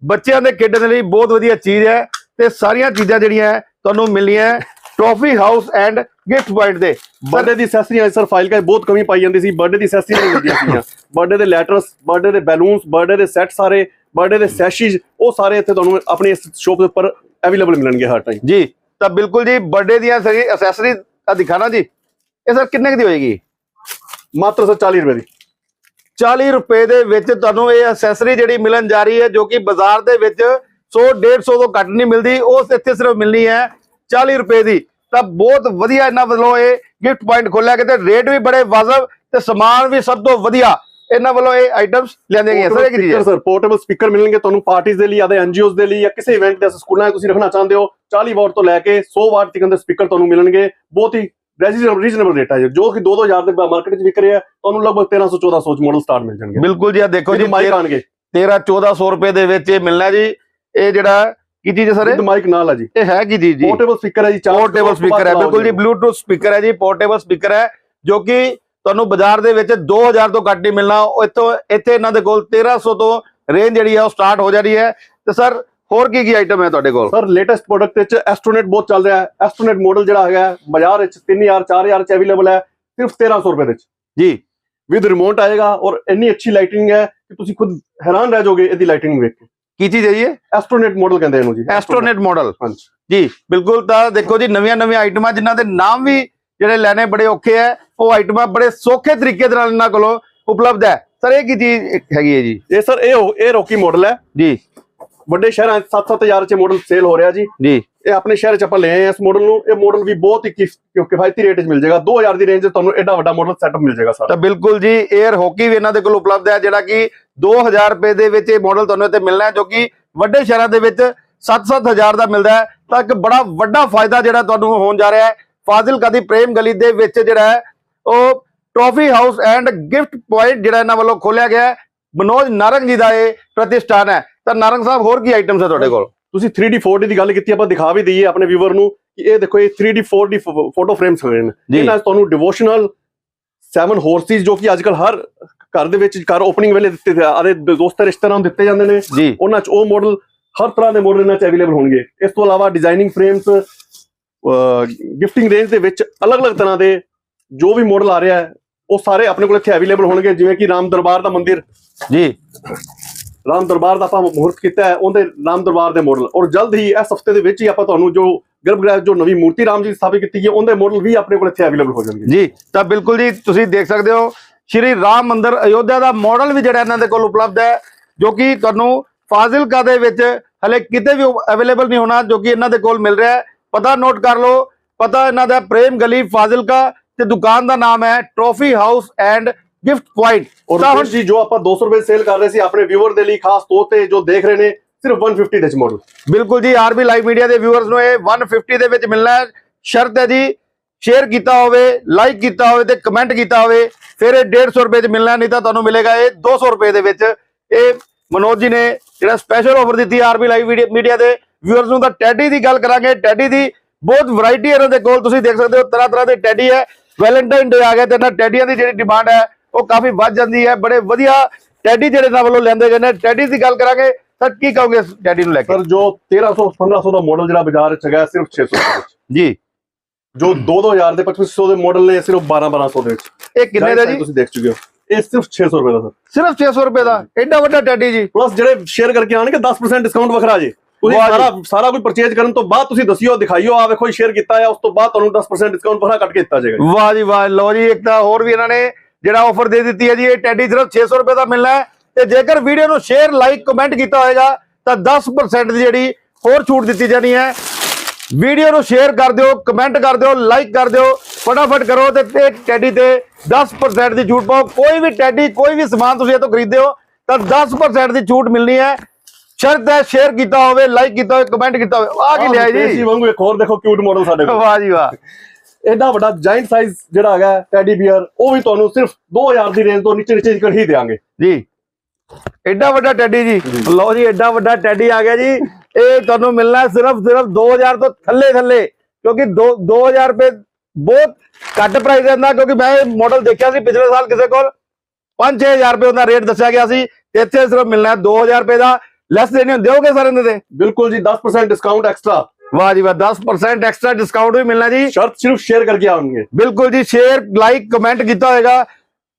ਬੱਚਿਆਂ ਦੇ ਖੇਡਣ ਲਈ ਬਹੁਤ ਵਧੀਆ ਚੀਜ਼ ਹੈ। ਤੇ ਸਾਰੀਆਂ ਚੀਜ਼ਾਂ ਜਿਹੜੀਆਂ ਤੁਹਾਨੂੰ ਮਿਲਣੀਆਂ trophy house and gift point ਦੇ। ਬਰਥਡੇ ਦੀ ਅਸੈਸਰੀਆਂ ਸਰ ਫਾਈਲ ਕਾ ਬਹੁਤ ਕਮੀ ਪਾਈ ਜਾਂਦੀ ਸੀ। ਬਰਥਡੇ ਦੀ ਅਸੈਸਰੀਆਂ ਨਹੀਂ ਮਿਲਦੀਆਂ ਸੀਗੀਆਂ। ਬਰਥਡੇ ਦੇ ਲੈਟਰਸ ਬਰਥਡੇ ਦੇ ਬੈਲੂਨਸ ਬਰਥਡੇ ਦੇ ਸੈੱਟ ਸਾਰੇ ਬਰਥਡੇ ਦੇ ਸੈਸ਼ੀਜ਼ ਉਹ ਸਾਰੇ ਇੱਥੇ ਤੁਹਾਨੂੰ ਆਪਣੀ ਇਸ ਸ਼ੋਪ ਦੇ ਉੱਪਰ ਅਵੇਲੇਬਲ ਮਿਲਣਗੇ ਹਰ ਟਾਈਮ ਜੀ ਤਾਂ ਬਿਲਕੁਲ ਜੀ ਬਰਥਡੇ ਦੀਆਂ ਸਾਰੀ ਅਸੈਸਰੀ ਆ ਦਿਖਾਣਾ ਜੀ। ਇਹ ਸਰ ਕਿੰਨੇ ਕੁ ਦੀ ਹੋਏਗੀ? ਮਾਤਰ ਸਰ 40 ਰੁਪਏ ਦੀ। 40 ਰੁਪਏ ਦੇ ਵਿੱਚ ਤੁਹਾਨੂੰ ਇਹ ਅਸੈਸਰੀ ਜਿਹੜੀ ਮਿਲਣ ਜਾ ਰਹੀ ਹੈ ਜੋ ਕਿ ਬਾਜ਼ਾਰ ਦੇ ਵਿੱਚ 100 150 ਤੋਂ ਘੱਟ ਨਹੀਂ ਮਿਲਦੀ। ਉਹ ਇੱਥੇ ਸਿਰਫ ਮਿਲਣੀ ਹੈ 40 ਰੁਪਏ ਦੀ ਤਾਂ ਬਹੁਤ ਵਧੀਆ ਇਹਨਾਂ ਵੱਲੋਂ ਇਹ ਗਿਫਟ ਪੁਆਇੰਟ ਖੋਲਿਆ ਕਿ ਤੇ ਰੇਟ ਵੀ ਬੜੇ ਵਾਜਬ ਤੇ ਸਮਾਨ ਵੀ ਸਭ ਤੋਂ ਵਧੀਆ ਇਹਨਾਂ ਵੱਲੋਂ ਇਹ ਆਈਟਮਸ ਲਿਆਂਦੀਆਂ ਗਈਆਂ। ਸਰ ਇਹ ਕੀ ਚੀਜ਼ ਸਰ ਪੋਰਟੇਬਲ ਸਪੀਕਰ ਮਿਲਣਗੇ ਤੁਹਾਨੂੰ ਪਾਰਟੀਆਂ ਦੇ ਲਈ ਆਦੇ ਐਨਜੀਓਜ਼ ਦੇ ਲਈ ਜਾਂ ਕਿਸੇ ਇਵੈਂਟ ਦੇ ਸਕੂਲਾਂ ਤੁਸੀਂ ਰੱਖਣਾ ਚਾਹੁੰਦੇ ਹੋ 40 ਵਾਟ ਤੋਂ ਲੈ ਕੇ 100 ਵਾਟ ਤੱਕ ਦੇ ਸਪੀਕਰ ਤੁਹਾਨੂੰ ਮਿਲਣਗੇ। ਬਹੁਤ ਹੀ ਰੀਜ਼ਨੇਬਲ ਰੇਟ ਹੈ ਜੋ ਕਿ 2-2000 ਦੇ ਮਾਰਕੀਟ 'ਚ ਵਿਕ ਰਿਹਾ ਤੁਹਾਨੂੰ ਲਗਭਗ 1300 1400 ਚ ਮਾਡਲ ਸਟਾਰਟ ਮਿਲ ਜਾਣਗੇ। ਬਿਲਕੁਲ ਜੀ ਆ ਦੇਖੋ ਜੀ ਮਾਈਕ ਆਣਗੇ 13 1400 ਰੁਪਏ ਦੇ ਵਿੱਚ ਇਹ ਮਿਲਣਾ ਜੀ। ਇਹ ਜਿਹੜਾ ਕੀ ਚੀਜ਼ ਹੈ ਸਰ ਵਿਦ ਮਾਈਕ ਨਾਲ ਹੈ ਜੀ। ਇਹ ਹੈ ਕੀ ਚੀਜ਼ ਜੀ? ਪੋਰਟੇਬਲ ਸਪੀਕਰ ਹੈ ਜੀ ਪੋਰਟੇਬਲ ਸਪੀਕਰ ਹੈ ਬਿਲਕੁਲ ਜੀ ਬਲੂਟੁੱਥ ਸਪੀਕਰ ਹੈ ਜੀ ਪੋਰਟੇਬਲ ਸਪੀਕਰ ਹੈ ਜੋ ਕਿ ਤੁਹਾਨੂੰ ਬਾਜ਼ਾਰ ਦੇ ਵਿੱਚ 2000 ਤੋਂ ਘੱਟ ਨਹੀਂ ਮਿਲਣਾ। ਇੱਥੋਂ ਇੱਥੇ ਇਹਨਾਂ ਦੇ ਕੋਲ 1300 ਤੋਂ ਰੇਂਜ ਜਿਹੜੀ ਹੈ ਉਹ ਸਟਾਰਟ ਹੋ ਜਾਣੀ ਹੈ। ਤੇ ਸਰ ਹੋਰ ਕੀ ਕੀ ਆਈਟਮ ਹੈ ਤੁਹਾਡੇ ਕੋਲ? ਸਰ ਲੇਟੈਸਟ ਪ੍ਰੋਡਕਟ ਵਿੱਚ ਐਸਟ੍ਰੋਨੇਟ ਬਹੁਤ ਚੱਲ ਰਿਹਾ ਹੈ। ਐਸਟ੍ਰੋਨੇਟ ਮਾਡਲ ਜਿਹੜਾ ਹੈਗਾ ਬਾਜ਼ਾਰ ਵਿੱਚ 3000 4000 ਚ ਅਵੇਲੇਬਲ ਹੈ ਸਿਰਫ 1300 ਰੁਪਏ ਦੇ ਵਿੱਚ। ਜੀ। ਵਿਦ ਰਿਮੋਟ ਆਏਗਾ ਔਰ ਇੰਨੀ ਅੱਛੀ ਲਾਈਟਿੰਗ ਹੈ ਕਿ ਤੁਸੀਂ ਖੁਦ ਹੈਰਾਨ ਰਹਿ ਜਾਓਗੇ ਇਹਦੀ ਲਾਈਟਿੰਗ ਵੇਖ ਕੇ। ਕੀ ਚੀਜ਼ ਹੈ ਜੀ ਐਸਟ੍ਰੋਨੇਟ ਮਾਡਲ ਕਹਿੰਦੇ ਇਹਨੂੰ ਜੀ। ਐਸਟ੍ਰੋਨੇਟ ਮਾਡਲ ਜੀ ਬਿਲਕੁਲ ਤਾਂ ਦੇਖੋ ਜੀ ਨਵੀਆਂ ਨਵੀਆਂ ਆਈਟਮਾਂ ਜਿਨ੍ਹਾਂ ਦੇ ਨਾਮ ਵੀ ਜਿਹੜੇ ਲੈਣੇ ਬੜੇ ਔਖੇ ਹੈ ਉਹ ਆਈਟਮਾਂ ਬੜੇ ਸੌਖੇ ਤਰੀਕੇ ਦੇ ਨਾਲ ਇਹਨਾਂ ਕੋਲੋਂ ਉਪਲਬਧ ਹੈ। ਸਰ ਇਹ ਕੀ ਚੀਜ਼ ਹੈਗੀ ਹੈ ਜੀ? ਇਹ ਸਰ ਇਹ ਇਹ ਰੋਕੀ ਮਾਡਲ ਹੈ। ਜੀ। ਵੱਡੇ ਸ਼ਹਿਰਾਂ 'ਚ 7-7000 ਚ ਮਾਡਲ ਸੇਲ ਹੋ ਰਿਹਾ ਜੀ। ਜੀ। ਇਹ ਆਪਣੇ ਸ਼ਹਿਰ 'ਚ ਆਪਾਂ ਲੈ ਆਏ ਇਸ ਮਾਡਲ ਨੂੰ। ਇਹ ਮਾਡਲ ਵੀ ਬਹੁਤ ਹੀ ਕਿਫ- ਕਿਫਾਇਤੀ ਰੇਟ 'ਚ ਮਿਲ ਜਾਏਗਾ। 2000 ਦੀ ਰੇਂਜ 'ਚ ਤੁਹਾਨੂੰ ਐਡਾ ਵੱਡਾ ਮਾਡਲ ਸੈਟਅਪ ਮਿਲ ਜਾਏਗਾ ਸਰ। ਤਾਂ ਬਿਲਕੁਲ ਜੀ 에ਅਰ ਹਾਕੀ ਵੀ ਇਹਨਾਂ ਦੇ ਕੋਲ ਉਪਲਬਧ ਹੈ, ਜਿਹੜਾ ਕਿ 2000 ਰੁਪਏ ਦੇ ਵਿੱਚ ਇਹ ਮਾਡਲ ਤੁਹਾਨੂੰ ਇੱਥੇ ਮਿਲਣਾ ਹੈ, ਜੋ ਕਿ ਵੱਡੇ ਸ਼ਹਿਰਾਂ ਦੇ ਵਿੱਚ 7-7000 ਦਾ ਮਿਲਦਾ ਹੈ। ਤਾਂ ਇੱਕ ਬੜਾ ਵੱਡਾ ਫਾਇਦਾ ਜਿਹੜਾ ਤੁਹਾਨੂੰ ਹੋਣ ਜਾ ਰਿਹਾ ਹੈ, ਫਾਜ਼ਿਲਕਾ ਦੀ ਪ੍ਰੇਮ ਗਲੀ ਦੇ ਵਿੱਚ ਜਿਹੜਾ ਹੈ, ਉਹ trophy house and gift point ਜਿਹੜਾ ਇਹਨਾਂ ਵੱਲੋਂ ਖੋਲਿਆ ਗਿਆ ਹੈ। ਮਨੋਜ ਨਾਰੰਗ ਜੀ ਦਾ ਇਹ ਪ੍ਰਤਿਸ਼ਠਾਨ ਹੈ। ਤਾਂ ਨਾਰੰਗ ਸਾਹਿਬ, ਹੋਰ ਕੀ ਆਈਟਮਸ ਹੈ ਤੁਹਾਡੇ ਕੋਲ? ਤੁਸੀਂ 3D 4D ਦੀ ਗੱਲ ਕੀਤੀ ਆਪਾਂ ਦਿਖਾ ਵੀ ਦਈਏ ਆਪਣੇ ਵੀਵਰ ਨੂੰ ਕਿ ਇਹ ਦੇਖੋ ਇਹ 3D 4D ਫੋਟੋ ਫਰੇਮਸ ਹੋਏ ਨੇ। ਇਹਨਾਂ ਤੁਹਾਨੂੰ ਡਿਵੋਸ਼ਨਲ 7 ਹਾਰਸਿਸ ਜੋ ਕਿ ਅੱਜਕੱਲ ਹਰ ਘਰ ਦੇ ਵਿੱਚ ਘਰ ਓਪਨਿੰਗ ਵੇਲੇ ਦਿੱਤੇ ਆਦੇ ਦੋਸਤਾਂ ਰਿਸ਼ਤੇਦਾਰਾਂ ਨੂੰ ਦਿੱਤੇ ਜਾਂਦੇ ਨੇ। ਉਹਨਾਂ 'ਚ ਉਹ ਮਾਡਲ ਹਰ ਤਰ੍ਹਾਂ ਦੇ ਮਾਡਲ ਇਹਨਾਂ 'ਚ ਅਵੇਲੇਬਲ ਹੋਣਗੇ। ਇਸ ਤੋਂ ਇਲਾਵਾ ਡਿਜ਼ਾਈਨਿੰਗ ਫਰੇਮਸ ਗਿਫਟਿੰਗ ਰੇਂਜ ਦੇ ਵਿੱਚ ਅਲੱਗ-ਅਲੱਗ ਤਰ੍ਹਾਂ ਦੇ ਜੋ ਵੀ ਮਾਡਲ ਆ ਰਿਹਾ ਹੈ ਉਹ ਸਾਰੇ ਆਪਣੇ ਕੋਲ ਇੱਥੇ ਅਵੇਲੇਬਲ ਹੋਣਗੇ ਜਿਵੇਂ ਕਿ ਰਾਮ ਦਰਬਾਰ ਦਾ ਮੰਦਿਰ। ਜੀ। ਰਾਮ ਦਰਬਾਰ ਦਾ ਆਪਾਂ ਮੁਹੂਰਤ ਕੀਤਾ ਹੈ, ਉਹਦੇ ਰਾਮ ਦਰਬਾਰ ਦੇ ਮਾਡਲ ਔਰ ਜਲਦ ਹੀ ਇਸ ਹਫ਼ਤੇ ਦੇ ਵਿੱਚ ਹੀ ਆਪਾਂ ਤੁਹਾਨੂੰ ਜੋ ਗਰਭਗ੍ਰਹਿ ਜੋ ਨਵੀਂ ਮੂਰਤੀ ਰਾਮ ਜੀ ਦੀ ਸਥਾਪਿਤ ਕੀਤੀ ਗਈ ਹੈ ਉਹਦੇ ਮਾਡਲ ਵੀ ਆਪਣੇ ਕੋਲ ਇੱਥੇ ਅਵੇਲੇਬਲ ਹੋ ਜਾਣਗੇ। ਜੀ, ਤਾਂ ਬਿਲਕੁਲ ਜੀ, ਤੁਸੀਂ ਦੇਖ ਸਕਦੇ ਹੋ, ਸ਼੍ਰੀ ਰਾਮ ਮੰਦਿਰ ਅਯੋਧਿਆ ਦਾ ਮਾਡਲ ਵੀ ਜਿਹੜਾ ਇਹਨਾਂ ਦੇ ਕੋਲ ਉਪਲਬਧ ਹੈ, ਜੋ ਕਿ ਤੁਹਾਨੂੰ ਫਾਜ਼ਿਲਕਾ ਦੇ ਵਿੱਚ ਹਲੇ ਕਿਤੇ ਵੀ ਅਵੇਲੇਬਲ ਨਹੀਂ ਹੋਣਾ, ਜੋ ਕਿ ਇਹਨਾਂ ਦੇ ਕੋਲ ਮਿਲ ਰਿਹਾ ਹੈ। ਪਤਾ ਨੋਟ ਕਰ ਲਓ, ਪਤਾ ਇਹਨਾਂ ਦਾ ਪ੍ਰੇਮ ਗਲੀ ਫਾਜ਼ਿਲਕਾ ਤੇ ਦੁਕਾਨ ਦਾ ਨਾਮ ਹੈ trophy house and gift point ਔਰ ਤਾਂ ਹੁਣ ਹੁਣ ਜੀ ਜੋ ਆਪਾਂ 200 ਰੁਪਏ ਸੇਲ ਕਰ ਰਹੇ ਸੀ ਆਪਣੇ ਵਿਊਅਰ ਦੇ ਲਈ ਖਾਸ ਤੌਰ ਤੇ ਜੋ ਦੇਖ ਰਹੇ ਨੇ ਸਿਰਫ 150 ਦੇ ਵਿੱਚ ਮਾਡਲ ਬਿਲਕੁਲ ਜੀ ਆਰਬੀ ਲਾਈਵ ਮੀਡੀਆ ਦੇ ਵਿਊਅਰਸ ਨੂੰ ਇਹ 150 ਦੇ ਵਿੱਚ ਮਿਲਣਾ ਹੈ। ਸ਼ਰਤ ਹੈ ਜੀ ਸ਼ੇਅਰ ਕੀਤਾ ਹੋਵੇ ਲਾਈਕ ਕੀਤਾ ਹੋਵੇ ਤੇ ਕਮੈਂਟ ਕੀਤਾ ਹੋਵੇ ਫਿਰ ਇਹ 150 ਰੁਪਏ ਚ ਮਿਲਣਾ ਨਹੀਂ ਤਾਂ ਤੁਹਾਨੂੰ ਮਿਲੇਗਾ ਇਹ 200 ਰੁਪਏ ਦੇ ਵਿੱਚ। ਇਹ ਮਨੋਜ ਜੀ ਨੇ ਜਿਹੜਾ ਸਪੈਸ਼ਲ ਆਫਰ ਦਿੱਤੀ ਆਰਬੀ ਲਾਈਵ ਮੀਡੀਆ ਦੇ ਵਿਊਅਰਸ ਨੂੰ ਤਾਂ ਟੈਡੀ ਦੀ ਗੱਲ ਕਰਾਂਗੇ। ਟੈਡੀ ਦੀ ਬਹੁਤ ਵੈਰਾਈਟੀ ਇਹਨਾਂ ਦੇ ਕੋਲ ਤੁਸੀਂ ਦੇਖ ਸਕਦੇ ਹੋ ਤਰ੍ਹਾਂ ਤਰ੍ਹਾਂ ਦੇ ਟੈਡੀ ਹੈ। ਵੈਲੈਂਟਾਈਨ ਡੇ ਆ ਗਿਆ ਤੇ ਇਹਨਾਂ ਟੈਡੀਆਂ ਦੀ ਜਿਹੜੀ ਡਿਮਾਂਡ ਹੈ ਉਹ ਕਾਫੀ ਵੱਧ ਜਾਂਦੀ ਹੈ ਬੜੇ ਵਧੀਆ ਟੈਡੀ ਜਿਹੜੇ ਇਹਨਾਂ ਵੱਲੋਂ ਲੈਂਦੇ ਗਏ ਨੇ। ਟੈਡੀ ਦੀ ਗੱਲ ਕਰਾਂਗੇ ਤਾਂ ਕੀ ਕਹੋਗੇ ਟੈਡੀ ਨੂੰ ਲੈ ਕੇ? ਸਰ ਜੋ 1300 1500 ਦਾ ਮਾਡਲ ਜਿਹੜਾ ਬਾਜ਼ਾਰ ਵਿੱਚ ਹੈਗਾ ਸਿਰਫ 600 ਦੇ ਵਿੱਚ। ਜੀ। ਜੋ 2-2000 ਦੇ 2500 ਦੇ ਮਾਡਲ ਨੇ ਸਿਰਫ 12-1200 ਦੇ ਵਿੱਚ। ਇਹ ਕਿੰਨੇ ਦਾ ਜੀ? ਤੁਸੀਂ ਦੇਖ ਚੁੱਕੇ ਹੋ। ਇਹ ਸਿਰਫ 600 ਰੁਪਏ ਦਾ ਸਰ। ਸਿਰਫ 600 ਰੁਪਏ ਦਾ? ਐਡਾ ਵੱਡਾ ਟੈਡੀ ਜੀ। ਪਲੱਸ ਜਿਹੜੇ ਸ਼ੇਅਰ ਕਰਕੇ ਆਣਗੇ 10% ਡਿਸਕਾਊਂਟ ਵੱਖਰਾ ਜੇ। ਤੁਸੀਂ। ਸਾਰਾ ਸਾਰਾ ਕੁਝ ਪਰਚੇਜ ਕਰਨ ਤੋਂ ਬਾਅਦ ਤੁਸੀਂ ਦੱਸਿਓ ਦਿਖਾਈਓ ਆ ਵੇਖੋ ਸ਼ੇਅਰ ਕੀਤਾ ਹੈ ਉਸ ਤੋਂ ਬਾਅਦ ਤੁਹਾਨੂੰ 10% ਡਿਸਕਾਊਂਟ ਵੱਖਰਾ ਕੱਟ ਕੇ ਦਿੱਤਾ ਜਾਏਗਾ ਵਾਹ ਜੀ ਵਾਹ। ਲਓ ਜੀ ਇੱਕ ਤਾਂ ਹੋਰ ਵੀ ਇਹਨਾਂ ਨੇ ਜਿਹੜਾ ਆਫਰ ਦੇ ਦਿੱਤੀ ਹੈ ਜੀ ਇਹ ਟੈਡੀ ਸਿਰਫ 600 ਰੁਪਏ ਦਾ ਮਿਲਣਾ ਹੈ। ਤੇ ਜੇਕਰ ਵੀਡੀਓ ਨੂੰ ਸ਼ੇਅਰ ਲਾਈਕ ਕਮੈਂਟ ਕੀਤਾ ਹੋਏਗਾ ਤਾਂ 10% ਦੀ ਜਿਹੜੀ ਹੋਰ ਛੂਟ ਦਿੱਤੀ ਜਾਣੀ ਹੈ। ਵੀਡੀਓ ਨੂੰ ਸ਼ੇਅਰ ਕਰ ਦਿਓ ਕਮੈਂਟ ਕਰ ਦਿਓ ਲਾਈਕ ਕਰ ਦਿਓ ਫਟਾਫਟ ਕਰੋ ਤੇ ਟੈਡੀ ਤੇ 10% ਦੀ ਛੂਟ ਪਾਓ। ਕੋਈ ਵੀ ਟੈਡੀ ਕੋਈ ਵੀ ਸਮਾਨ ਤੁਸੀਂ ਇਹ ਤੋਂ ਖਰੀਦਦੇ ਹੋ ਤਾਂ 10% ਦੀ ਛੂਟ ਮਿਲਣੀ ਹੈ। ਸ਼ਰਤ ਹੈ ਸ਼ੇਅਰ ਕੀਤਾ ਹੋਵੇ ਲਾਈਕ ਕੀਤਾ ਹੋਵੇ ਕਮੈਂਟ ਕੀਤਾ ਹੋਵੇ। ਆ ਕੀ ਲਿਆ ਜੀ ਜੀ? ਵਾਂਗੂ ਇੱਕ ਹੋਰ ਦੇਖੋ ਕਿਊਟ ਮਾਡਲ ਸਾਡੇ ਕੋਲ। ਵਾਹ ਜੀ ਵਾਹ। ਐਡਾ ਵੱਡਾ ਜਾਇੰਟ ਸਾਈਜ਼ ਜਿਹੜਾ ਹੈਗਾ ਟੈਡੀ ਬੀਅਰ ਉਹ ਵੀ ਤੁਹਾਨੂੰ ਸਿਰਫ 2000 ਦੀ ਰੇਂਜ ਤੋਂ ਨੀਚੇ ਨੀਚੇ ਹੀ ਦੇਾਂਗੇ ਜੀ। ਐਡਾ ਵੱਡਾ ਟੈਡੀ ਜੀ। ਲਓ ਜੀ ਐਡਾ ਵੱਡਾ ਟੈਡੀ ਆ ਗਿਆ ਜੀ। ਇਹ ਤੁਹਾਨੂੰ ਮਿਲਣਾ ਸਿਰਫ ਸਿਰਫ 2000 ਤੋਂ ਥੱਲੇ ਥੱਲੇ। ਕਿਉਂਕਿ 2 2000 ਰੁਪਏ ਬਹੁਤ ਘੱਟ ਪ੍ਰਾਈਸ ਰਹਿੰਦਾ ਕਿਉਂਕਿ ਮੈਂ ਇਹ ਮਾਡਲ ਦੇਖਿਆ ਸੀ ਪਿਛਲੇ ਸਾਲ ਕਿਸੇ ਕੋਲ। 5-6000 ਰੁਪਏ ਉਹਦਾ ਰੇਟ ਦੱਸਿਆ ਗਿਆ ਸੀ। ਤੇ ਇੱਥੇ ਸਿਰਫ ਮਿਲਣਾ ਹੈ 2000 ਰੁਪਏ ਦਾ। ਲੈਸ ਦੇਣੇ ਹੁੰਦੇ ਹੋਗੇ ਸਰ ਇਹਦੇ ਤੇ? ਬਿਲਕੁਲ ਜੀ 10% ਡਿਸਕਾਊਂਟ ਐਕਸਟਰਾ ਵਾਹ ਜੀ ਵਾਹ 10% ਐਕਸਟਰਾ ਡਿਸਕਾਊਂਟ ਵੀ ਮਿਲਣਾ ਜੀ। ਸ਼ਰਤ ਸਿਰਫ ਸ਼ੇਅਰ ਕਰਕੇ ਆਉਣਗੇ। ਬਿਲਕੁਲ ਜੀ ਸ਼ੇਅਰ ਲਾਈਕ ਕਮੈਂਟ ਕੀਤਾ ਹੋਏਗਾ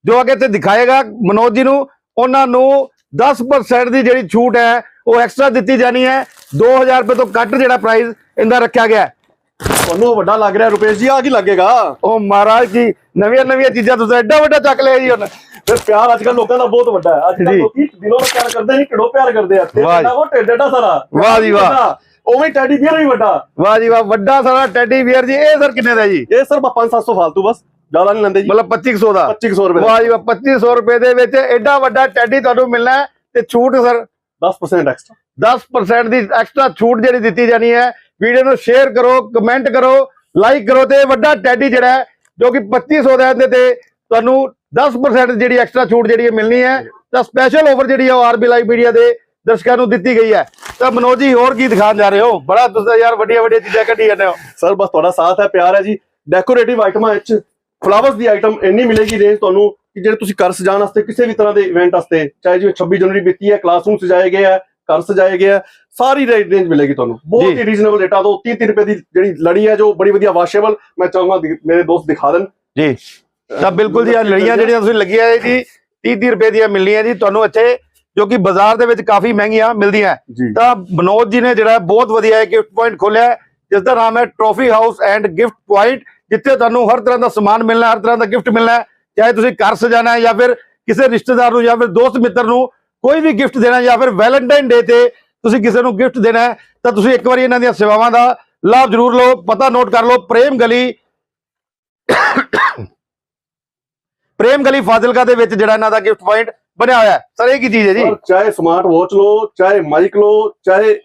ਜੋ ਅੱਗੇ ਤੇ ਦਿਖਾਏਗਾ ਮਨੋਜ ਜੀ ਨੂੰ ਉਹਨਾਂ ਨੂੰ 10% ਦੀ ਜਿਹੜੀ ਛੂਟ ਹੈ ਉਹ ਐਕਸਟਰਾ ਦਿੱਤੀ ਜਾਣੀ ਹੈ। 2000 ਰੁਪਏ ਤੋਂ ਘੱਟ ਜਿਹੜਾ ਪ੍ਰਾਈਸ ਇਹਦਾ ਰੱਖਿਆ ਗਿਆ। ਤੁਹਾਨੂੰ ਵੱਡਾ ਲੱਗ ਰਿਹਾ ਰੁਪੇਸ਼ ਜੀ ਆ ਕੀ ਲੱਗੇਗਾ? ਉਹ ਮਹਾਰਾਜ ਜੀ ਨਵੀਆਂ ਨਵੀਆਂ ਚੀਜ਼ਾਂ ਤੁਸੀਂ ਐਡਾ ਵੱਡਾ ਚੱਕ ਲਿਆ ਜੀ ਹੁਣ। ਫਿਰ ਪਿਆਰ ਅੱਜ ਕੱਲ ਲੋਕਾਂ ਦਾ ਬਹੁਤ ਵੱਡਾ ਹੈ। ਅੱਜ ਕੱਲ। ਲੋਕੀ ਦਿਲੋਂ ਪਿਆਰ ਕਰਦੇ ਨਹੀਂ ਕਿਡੋ ਪਿਆਰ ਕਰਦੇ ਆ। ਤੇ ਉਹ ਢਿੱਡ ਸਾਰਾ। ਵਾਹ ਜੀ ਵਾਹ। ਉਵੇਂ ਟੈਡੀ ਬੀਅਰ ਵੀ ਵੱਡਾ। ਵਾਹ ਜੀ ਵਾਹ ਵੱਡਾ ਸਾਰਾ ਟੈਡੀ ਵੀਅਰ ਜੀ ਇਹ ਸਰ ਕਿੰਨੇ ਦਾ ਜੀ? ਇਹ ਸਿਰਫ 5-700 ਫਾਲਤੂ ਬਸ ਜ਼ਿਆਦਾ ਨਹੀਂ ਲੈਂਦੇ ਜੀ। ਮਤਲਬ 2500 ਦਾ? 2500 ਰੁਪਏ ਵਾਹ ਜੀ ਵਾਹ 2500 ਰੁਪਏ ਦੇ ਵਿੱਚ ਐਡਾ ਵੱਡਾ ਟੈਡੀ ਤੁਹਾਨੂੰ ਮਿਲਣਾ ਤੇ ਛੂਟ ਸਰ। 10% ਐਕਸਟਰਾ 10% ਦੀ ਐਕਸਟਰਾ ਛੂਟ ਜਿਹੜੀ ਦਿੱਤੀ ਜਾਣੀ ਹੈ ਵੀਡੀਓ ਨੂੰ ਸ਼ੇਅਰ ਕਰੋ ਕਮੈਂਟ ਕਰੋ ਲਾਈਕ ਕਰੋ ਤੇ ਵੱਡਾ ਟੈਡੀ ਜਿਹੜਾ ਹੈ ਜੋ ਕਿ 2500 ਦਾ ਇਹਦੇ ਤੇ ਤੁਹਾਨੂੰ 10% ਜਿਹੜੀ ਐਕਸਟਰਾ ਛੂਟ ਜਿਹੜੀ ਮਿਲਣੀ ਹੈ। ਤਾਂ ਸਪੈਸ਼ਲ ਆਫਰ ਜਿਹੜੀ ਹੈ ਉਹ ਆਰਬੀ ਲਾਈਵ ਮੀਡੀਆ ਦੇ ਦਰਸ਼ਕਾਂ ਨੂੰ ਦਿੱਤੀ ਗਈ ਹੈ। ਤਾਂ ਮਨੋਜ ਜੀ ਹੋਰ ਕੀ ਦਿਖਾਉਣ ਜਾ ਰਹੇ ਹੋ? ਬੜਾ ਤੁਸੀਂ ਯਾਰ ਵੱਡੀਆਂ ਵੱਡੀਆਂ ਚੀਜ਼ਾਂ ਕੱਢੀ ਜਾਂਦੇ ਹੋ। ਸਰ ਬਸ ਤੁਹਾਡਾ ਸਾਥ ਹੈ ਪਿਆਰ ਹੈ ਜੀ। ਡੈਕੋਰੇਟਿਵ ਆਈਟਮਾਂ ਵਿੱਚ ਫਲਾਵਰਸ ਦੀ ਆਈਟਮ ਇੰਨੀ ਮਿਲੇਗੀ ਰੇਂਜ ਤੁਹਾਨੂੰ ਕਿ ਜਿਹੜੇ ਤੁਸੀਂ ਘਰ ਸਜਾਉਣ ਵਾਸਤੇ ਕਿਸੇ ਵੀ ਤਰ੍ਹਾਂ ਦੇ ਇਵੈਂਟ ਵਾਸਤੇ ਚਾਹੇ ਜਿਵੇਂ 26 ਜਨਵਰੀ ਬੀਤੀ ਹੈ ਕਲਾਸਰੂਮ ਸਜਾਏ ਗਏ ਹੈ ਘਰ ਸਜਾਏ ਗਏ ਹੈ ਸਾਰੀ ਰੇਂਜ ਮਿਲੇਗੀ ਤੁਹਾਨੂੰ। ਬਹੁਤ। ਹੀ ਰੀਜ਼ਨੇਬਲ ਰੇਟਾਂ ਤੋਂ 30 30 ਰੁਪਏ ਦੀ ਜਿਹੜੀ ਲੜੀ ਹੈ ਜੋ ਬੜੀ ਵਧੀਆ ਵਾਸ਼ੇਬਲ ਮੈਂ ਚਾਹੂੰਗਾ ਮੇਰੇ ਦੋਸਤ ਦਿਖਾ ਦੇਣ। ਜੀ। ਤਾਂ ਬਿਲਕੁਲ ਜੀ ਆਹ ਲੜੀਆਂ ਜਿਹੜੀਆਂ ਤੁਸੀਂ ਲੱਗੀਆਂ ਜੀ 30 30 ਰੁਪਏ ਦੀਆਂ ਮਿਲਣੀਆਂ ਜੀ। ਤੁਹਾਨੂੰ ਇੱਥੇ ਜੋ ਕਿ ਬਾਜ਼ਾਰ ਦੇ ਵਿੱਚ ਕਾਫੀ ਮਹਿੰਗੀਆਂ ਮਿਲਦੀਆਂ ਤਾਂ ਮਨੋਜ ਜੀ ਨੇ ਜਿਹੜਾ ਬਹੁਤ ਵਧੀਆ ਇੱਕ ਗਿਫਟ ਪੁਆਇੰਟ ਖੋਲਿਆ ਜਿਸ ਦਾ ਨਾਮ ਹੈ trophy house and gift point ਜਿੱਥੇ ਤੁਹਾਨੂੰ ਹਰ ਤਰ੍ਹਾਂ ਦਾ ਸਮਾਨ ਮਿਲਣਾ ਹਰ ਤਰ੍ਹਾਂ ਦਾ ਗਿਫਟ ਮਿਲਣਾ। ਚਾਹੇ ਤੁਸੀਂ ਘਰ ਸਜਾਣਾ ਹੈ ਜਾਂ ਫਿਰ ਕਿਸੇ ਰਿਸ਼ਤੇਦਾਰ ਨੂੰ ਜਾਂ ਫਿਰ ਦੋਸਤ ਮਿੱਤਰ ਨੂੰ ਕੋਈ ਵੀ ਗਿਫਟ ਦੇਣਾ ਜਾਂ ਫਿਰ ਵੈਲੈਂਟਾਈਨ ਡੇ ਤੇ ਤੁਸੀਂ ਕਿਸੇ ਨੂੰ ਗਿਫਟ ਦੇਣਾ ਹੈ ਤਾਂ ਤੁਸੀਂ ਇੱਕ ਵਾਰੀ ਇਹਨਾਂ ਦੀਆਂ ਸੇਵਾਵਾਂ ਦਾ ਲਾਭ ਜ਼ਰੂਰ ਲਓ। ਪਤਾ ਨੋਟ ਕਰ ਲਓ ਪ੍ਰੇਮ ਗਲੀ ਪ੍ਰੇਮ ਗਲੀ ਫਾਜ਼ਿਲਕਾ ਦੇ ਵਿੱਚ ਜਿਹੜਾ ਇਹਨਾਂ ਦਾ ਗਿਫਟ ਪੁਆਇੰਟ ਬਣਿਆ ਹੋਇਆ ਸਰ ਇਹ ਕੀ ਚੀਜ਼ ਹੈ ਜੀ? ਚਾਹੇ ਸਮਾਰਟ ਵਾਚ ਲਓ ਚਾਹੇ ਮਾਈਕ ਲਓ ਚਾਹੇ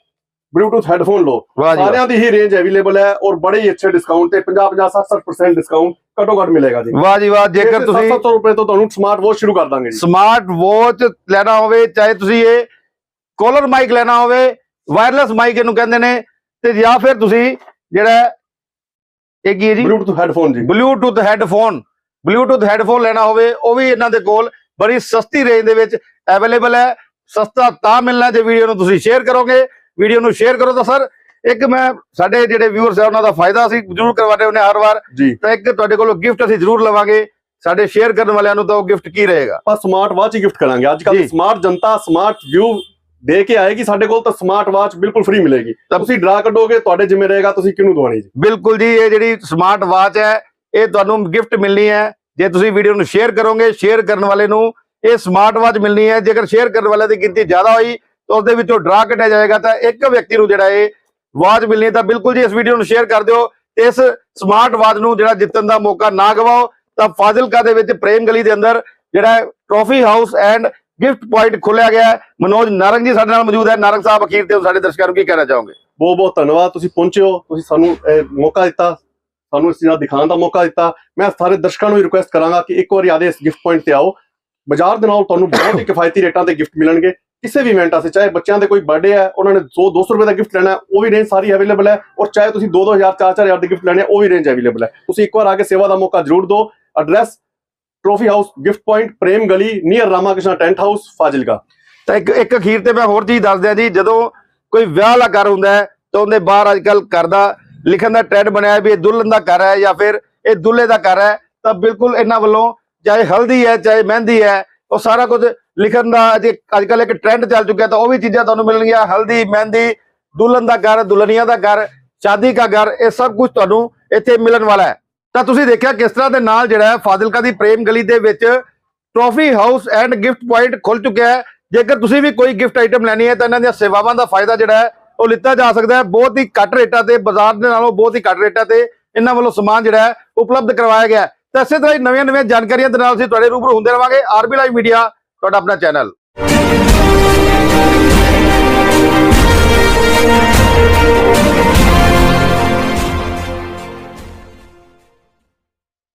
ਬਲੂਟੁੱਥ ਹੈਡਫੋਨ ਵਾਹ। ਸਾਰਿਆਂ ਦੀ ਹੀ ਰੇਂਜ ਅਵੇਲੇਬਲ ਹੈ ਔਰ ਬੜੇ ਹੀ ਅੱਛੇ ਡਿਸਕਾਊਂਟ ਤੇ 50 50 60 60% ਡਿਸਕਾਊਂਟ ਘੱਟੋ ਘੱਟ ਮਿਲੇਗਾ ਜੀ। ਵਾਹ ਜੀ ਵਾਹ ਜੇਕਰ ਤੁਸੀਂ 700 ਰੁਪਏ ਤੋਂ ਤੁਹਾਨੂੰ ਸਮਾਰਟ ਵਾਚ ਸ਼ੁਰੂ ਕਰ ਦਾਂਗੇ ਜੀ। ਸਮਾਰਟ ਵਾਚ ਲੈਣਾ ਹੋਵੇ ਚਾਹੇ ਤੁਸੀਂ ਇਹ ਕਾਲਰ ਮਾਈਕ ਲੈਣਾ ਹੋਵੇ ਵਾਇਰਲੈਸ ਮਾਈਕ ਇਹਨੂੰ ਕਹਿੰਦੇ ਨੇ ਤੇ ਜਾਂ ਫਿਰ ਤੁਸੀਂ ਜਿਹੜਾ ਇਹ ਕੀ ਹੈ ਜੀ? ਬਲੂਟੁੱਥ ਹੈਡਫੋਨ ਜੀ। ਬਲੂਟੁੱਥ ਹੈੱਡਫੋਨ ਬਲੂਟੁੱਥ ਹੈੱਡਫੋਨ ਲੈਣਾ ਹੋਵੇ ਉਹ ਵੀ ਇਹਨਾਂ ਦੇ ਕੋਲ। ਬੜੀ ਸਸਤੀ ਰੇਂਜ ਦੇ ਵਿੱਚ ਅਵੇਲੇਬਲ ਹੈ। ਸਸਤਾ ਤਾਂ ਮਿਲਣਾ ਜੇ ਵੀਡੀਓ ਨੂੰ ਤੁਸੀਂ ਸ਼ੇਅਰ ਕਰੋਗੇ। ਵੀਡੀਓ ਨੂੰ ਸ਼ੇਅਰ ਕਰੋ ਤਾਂ ਸਰ ਇੱਕ ਮੈਂ ਸਾਡੇ ਜਿਹੜੇ ਵਿਊਅਰਸ ਹੈ ਉਹਨਾਂ ਦਾ ਫਾਇਦਾ ਅਸੀਂ ਜ਼ਰੂਰ ਕਰਵਾਉਂਦੇ ਹੁੰਦੇ ਹਾਂ ਹਰ ਵਾਰ। ਤਾਂ ਇੱਕ ਤੁਹਾਡੇ ਕੋਲੋਂ ਗਿਫਟ ਅਸੀਂ ਜ਼ਰੂਰ ਲਵਾਂਗੇ। ਸਾਡੇ ਸ਼ੇਅਰ ਕਰਨ ਵਾਲਿਆਂ ਨੂੰ ਤਾਂ ਉਹ ਗਿਫਟ ਕੀ ਰਹੇਗਾ? ਆਪਾਂ ਸਮਾਰਟ ਵਾਚ ਹੀ ਗਿਫਟ ਕਰਾਂਗੇ। ਅੱਜ ਕੱਲ੍ਹ। ਸਮਾਰਟ ਜਨਤਾ ਸਮਾਰਟ ਵਿਊ ਦੇ ਕੇ ਆਏਗੀ। ਸਾਡੇ ਕੋਲ ਤਾਂ ਸਮਾਰਟ ਵਾਚ ਬਿਲਕੁਲ ਫ੍ਰੀ ਮਿਲੇਗੀ। ਤੁਸੀਂ ਡਰਾ ਕੱਢੋਗੇ ਤੁਹਾਡੇ ਜਿੰਮੇ ਰਹੇਗਾ ਤੁਸੀਂ ਕਿਹਨੂੰ ਦਵਾਣੀ ਜੀ? ਬਿਲਕੁਲ ਜੀ ਇਹ ਜਿਹੜੀ ਸਮਾਰਟ ਵਾਚ ਹੈ ਇਹ ਤੁਹਾਨੂੰ ਗਿਫਟ ਮਿਲਣੀ ਹੈ। ਜੇ ਤੁਸੀਂ ਵੀਡੀਓ ਨੂੰ ਸ਼ੇਅਰ ਕਰੋਗੇ ਸ਼ੇਅਰ ਕਰਨ ਵਾਲੇ ਨੂੰ ਇਹ ਸਮਾਰਟ ਵਾਚ ਮਿਲਣੀ ਹੈ। ਜੇਕਰ ਸ਼ੇਅਰ ਕਰਨ ਵਾਲਿਆਂ ਦੀ ਗਿਣਤੀ ਜ਼ਿਆਦਾ ਹੋਈ, ਤਾਂ ਉਸ ਦੇ ਵਿੱਚੋਂ ਡਰਾ ਕੱਢਿਆ ਜਾਏਗਾ, ਤਾਂ ਇੱਕ ਵਿਅਕਤੀ ਨੂੰ ਜਿਹੜਾ ਇਹ ਵਾਚ ਮਿਲਣੀ ਤਾਂ ਬਿਲਕੁਲ ਜੀ ਇਸ ਵੀਡੀਓ ਨੂੰ ਸ਼ੇਅਰ ਕਰ ਦਿਓ। ਤੇ ਇਸ ਸਮਾਰਟ ਵਾਚ ਨੂੰ ਜਿਹੜਾ ਜਿੱਤਣ ਦਾ ਮੌਕਾ ਨਾ ਗਵਾਓ, ਤਾਂ ਫਾਜ਼ਿਲਕਾ ਦੇ ਵਿੱਚ ਪ੍ਰੇਮ ਗਲੀ ਦੇ ਅੰਦਰ ਜਿਹੜਾ trophy house and gift point ਖੋਲਿਆ ਗਿਆ ਮਨੋਜ ਨਾਰੰਗ ਜੀ ਸਾਡੇ ਨਾਲ ਮੌਜੂਦ ਹੈ। ਨਾਰੰਗ ਸਾਹਿਬ, ਅਖੀਰ ਤੇ ਸਾਡੇ ਦਰਸ਼ਕਾਂ ਨੂੰ ਕੀ ਕਹਿਣਾ ਚਾਹੋਗੇ? ਬਹੁਤ ਬਹੁਤ ਧੰਨਵਾਦ। ਤੁਸੀਂ ਪਹੁੰਚੇ ਹੋ। ਤੁਸੀਂ ਸਾਨੂੰ, ਇਹ, ਮੌਕਾ ਦਿੱਤਾ। ਸਾਨੂੰ ਇਸ ਚੀਜ਼ ਦਾ ਦਿਖਾਉਣ ਦਾ ਮੌਕਾ ਦਿੱਤਾ। ਮੈਂ ਸਾਰੇ ਦਰਸ਼ਕਾਂ ਨੂੰ ਰਿਕੁਐਸਟ ਕਰਾਂਗਾ ਕਿ ਇੱਕ ਵਾਰੀ ਆਦੇ ਇਸ ਗਿਫਟ ਪੁਆਇੰਟ ਤੇ ਆਓ। ਬਾਜ਼ਾਰ ਦੇ ਨਾਲ ਤੁਹਾਨੂੰ ਬਹੁਤ ਹੀ ਕਿਫਾਇਤੀ ਰੇਟਾਂ ਤੇ ਗਿਫਟ ਮਿਲਣਗੇ। ਕਿਸੇ ਵੀ ਇਵੈਂਟ ਆਸੇ ਚਾਹੇ ਬੱਚਿਆਂ ਦੇ ਕੋਈ ਬਰਥਡੇ ਹੈ ਉਹਨਾਂ ਨੇ 100 200 ਰੁਪਏ ਦਾ ਗਿਫਟ ਲੈਣਾ ਉਹ ਵੀ ਰੇਂਜ ਸਾਰੀ ਅਵੇਲੇਬਲ ਹੈ ਔਰ ਚਾਹੇ ਤੁਸੀਂ 2 2000 4 4000 ਦੇ ਗਿਫਟ ਲੈਣੇ ਹੈ, ਉਹ ਵੀ ਰੇਂਜ ਅਵੇਲੇਬਲ ਹੈ। ਤੁਸੀਂ ਇੱਕ ਵਾਰ ਆ ਕੇ ਸੇਵਾ ਦਾ ਮੌਕਾ ਜ਼ਰੂਰ ਦਿਓ। Address trophy house gift point Prem Gali near Rama Krishna tent house Fazilka. ਤਾਂ ਇੱਕ ਇੱਕ ਅਖੀਰ ਤੇ ਮੈਂ ਹੋਰ ਚੀਜ਼ ਦੱਸ ਦਿਆਂ ਜੀ ਜਦੋਂ ਕੋਈ ਵਿਆਹ ਵਾਲਾ ਘਰ ਹੁੰਦਾ ਹੈ ਤਾਂ ਉਹਦੇ ਬਾਹਰ ਅੱਜਕੱਲ ਘਰ ਦਾ ਲਿਖਣ ਦਾ ਟ੍ਰੈਂਡ ਬਣਿਆ ਵੀ ਇਹ ਦੁਲਹਨ ਦਾ ਘਰ ਹੈ ਜਾਂ ਫਿਰ ਇਹ ਦੁੱਲੇ ਦਾ ਘਰ ਹੈ, ਤਾਂ ਬਿਲਕੁਲ ਇਹਨਾਂ ਵੱਲੋਂ ਚਾਹੇ ਹਲਦੀ ਹੈ, ਚਾਹੇ ਮਹਿੰਦੀ ਹੈ, ਉਹ ਸਾਰਾ ਕੁਝ ਲਿਖਣ ਦਾ ਜੇ ਅੱਜ ਅੱਜਕੱਲ ਇੱਕ ਟ੍ਰੈਂਡ ਚੱਲ ਚੁੱਕਿਆ, ਤਾਂ ਉਹ ਵੀ ਚੀਜ਼ਾਂ ਤੁਹਾਨੂੰ ਮਿਲਣਗੀਆਂ, ਹਲਦੀ, ਮਹਿੰਦੀ ਦੁਲਹਨ ਦਾ ਘਰ ਦੁਲਹਨੀਆਂ ਦਾ ਘਰ, ਸ਼ਾਦੀ ਦਾ ਘਰ, ਇਹ ਸਭ ਕੁਝ ਤੁਹਾਨੂੰ ਇੱਥੇ ਮਿਲਣ ਵਾਲਾ ਹੈ। ਤਾਂ ਤੁਸੀਂ ਦੇਖਿਆ ਕਿਸ ਤਰ੍ਹਾਂ ਦੇ ਨਾਲ ਜਿਹੜਾ ਹੈ ਫਾਜ਼ਿਲਕਾ ਦੀ ਪ੍ਰੇਮ ਗਲੀ ਦੇ ਵਿੱਚ trophy house and gift point ਖੁੱਲ ਚੁੱਕਿਆ ਹੈ। ਜੇਕਰ ਤੁਸੀਂ ਵੀ ਕੋਈ ਗਿਫਟ ਆਈਟਮ ਲੈਣੀ ਹੈ, ਤਾਂ ਇਹਨਾਂ ਦੀਆਂ ਸੇਵਾਵਾਂ ਦਾ ਫਾਇਦਾ ਜਿਹੜਾ ਹੈ ਉਹ ਲਿੱਤਾ ਜਾ ਸਕਦਾ ਹੈ। ਬਹੁਤ ਹੀ ਘੱਟ ਰੇਟਾਂ ਤੇ, ਬਾਜ਼ਾਰ ਦੇ ਨਾਲੋਂ ਬਹੁਤ ਹੀ ਘੱਟ ਰੇਟਾਂ ਤੇ ਇਹਨਾਂ ਵੱਲੋਂ ਸਮਾਨ ਜਿਹੜਾ ਹੈ ਉਪਲਬਧ ਕਰਵਾਇਆ ਗਿਆ ਤਾਂ ਇਸੇ ਤਰ੍ਹਾਂ ਹੀ ਨਵੀਆਂ ਨਵੀਆਂ ਜਾਣਕਾਰੀਆਂ ਦੇ ਨਾਲ ਅਸੀਂ ਤੁਹਾਡੇ ਰੂਬਰੂ ਹੁੰਦੇ ਰਵਾਂਗੇ। ਆਰਬੀ ਲਾਈਵ ਮੀਡੀਆ, ਤੁਹਾਡਾ ਆਪਣਾ ਚੈਨਲ।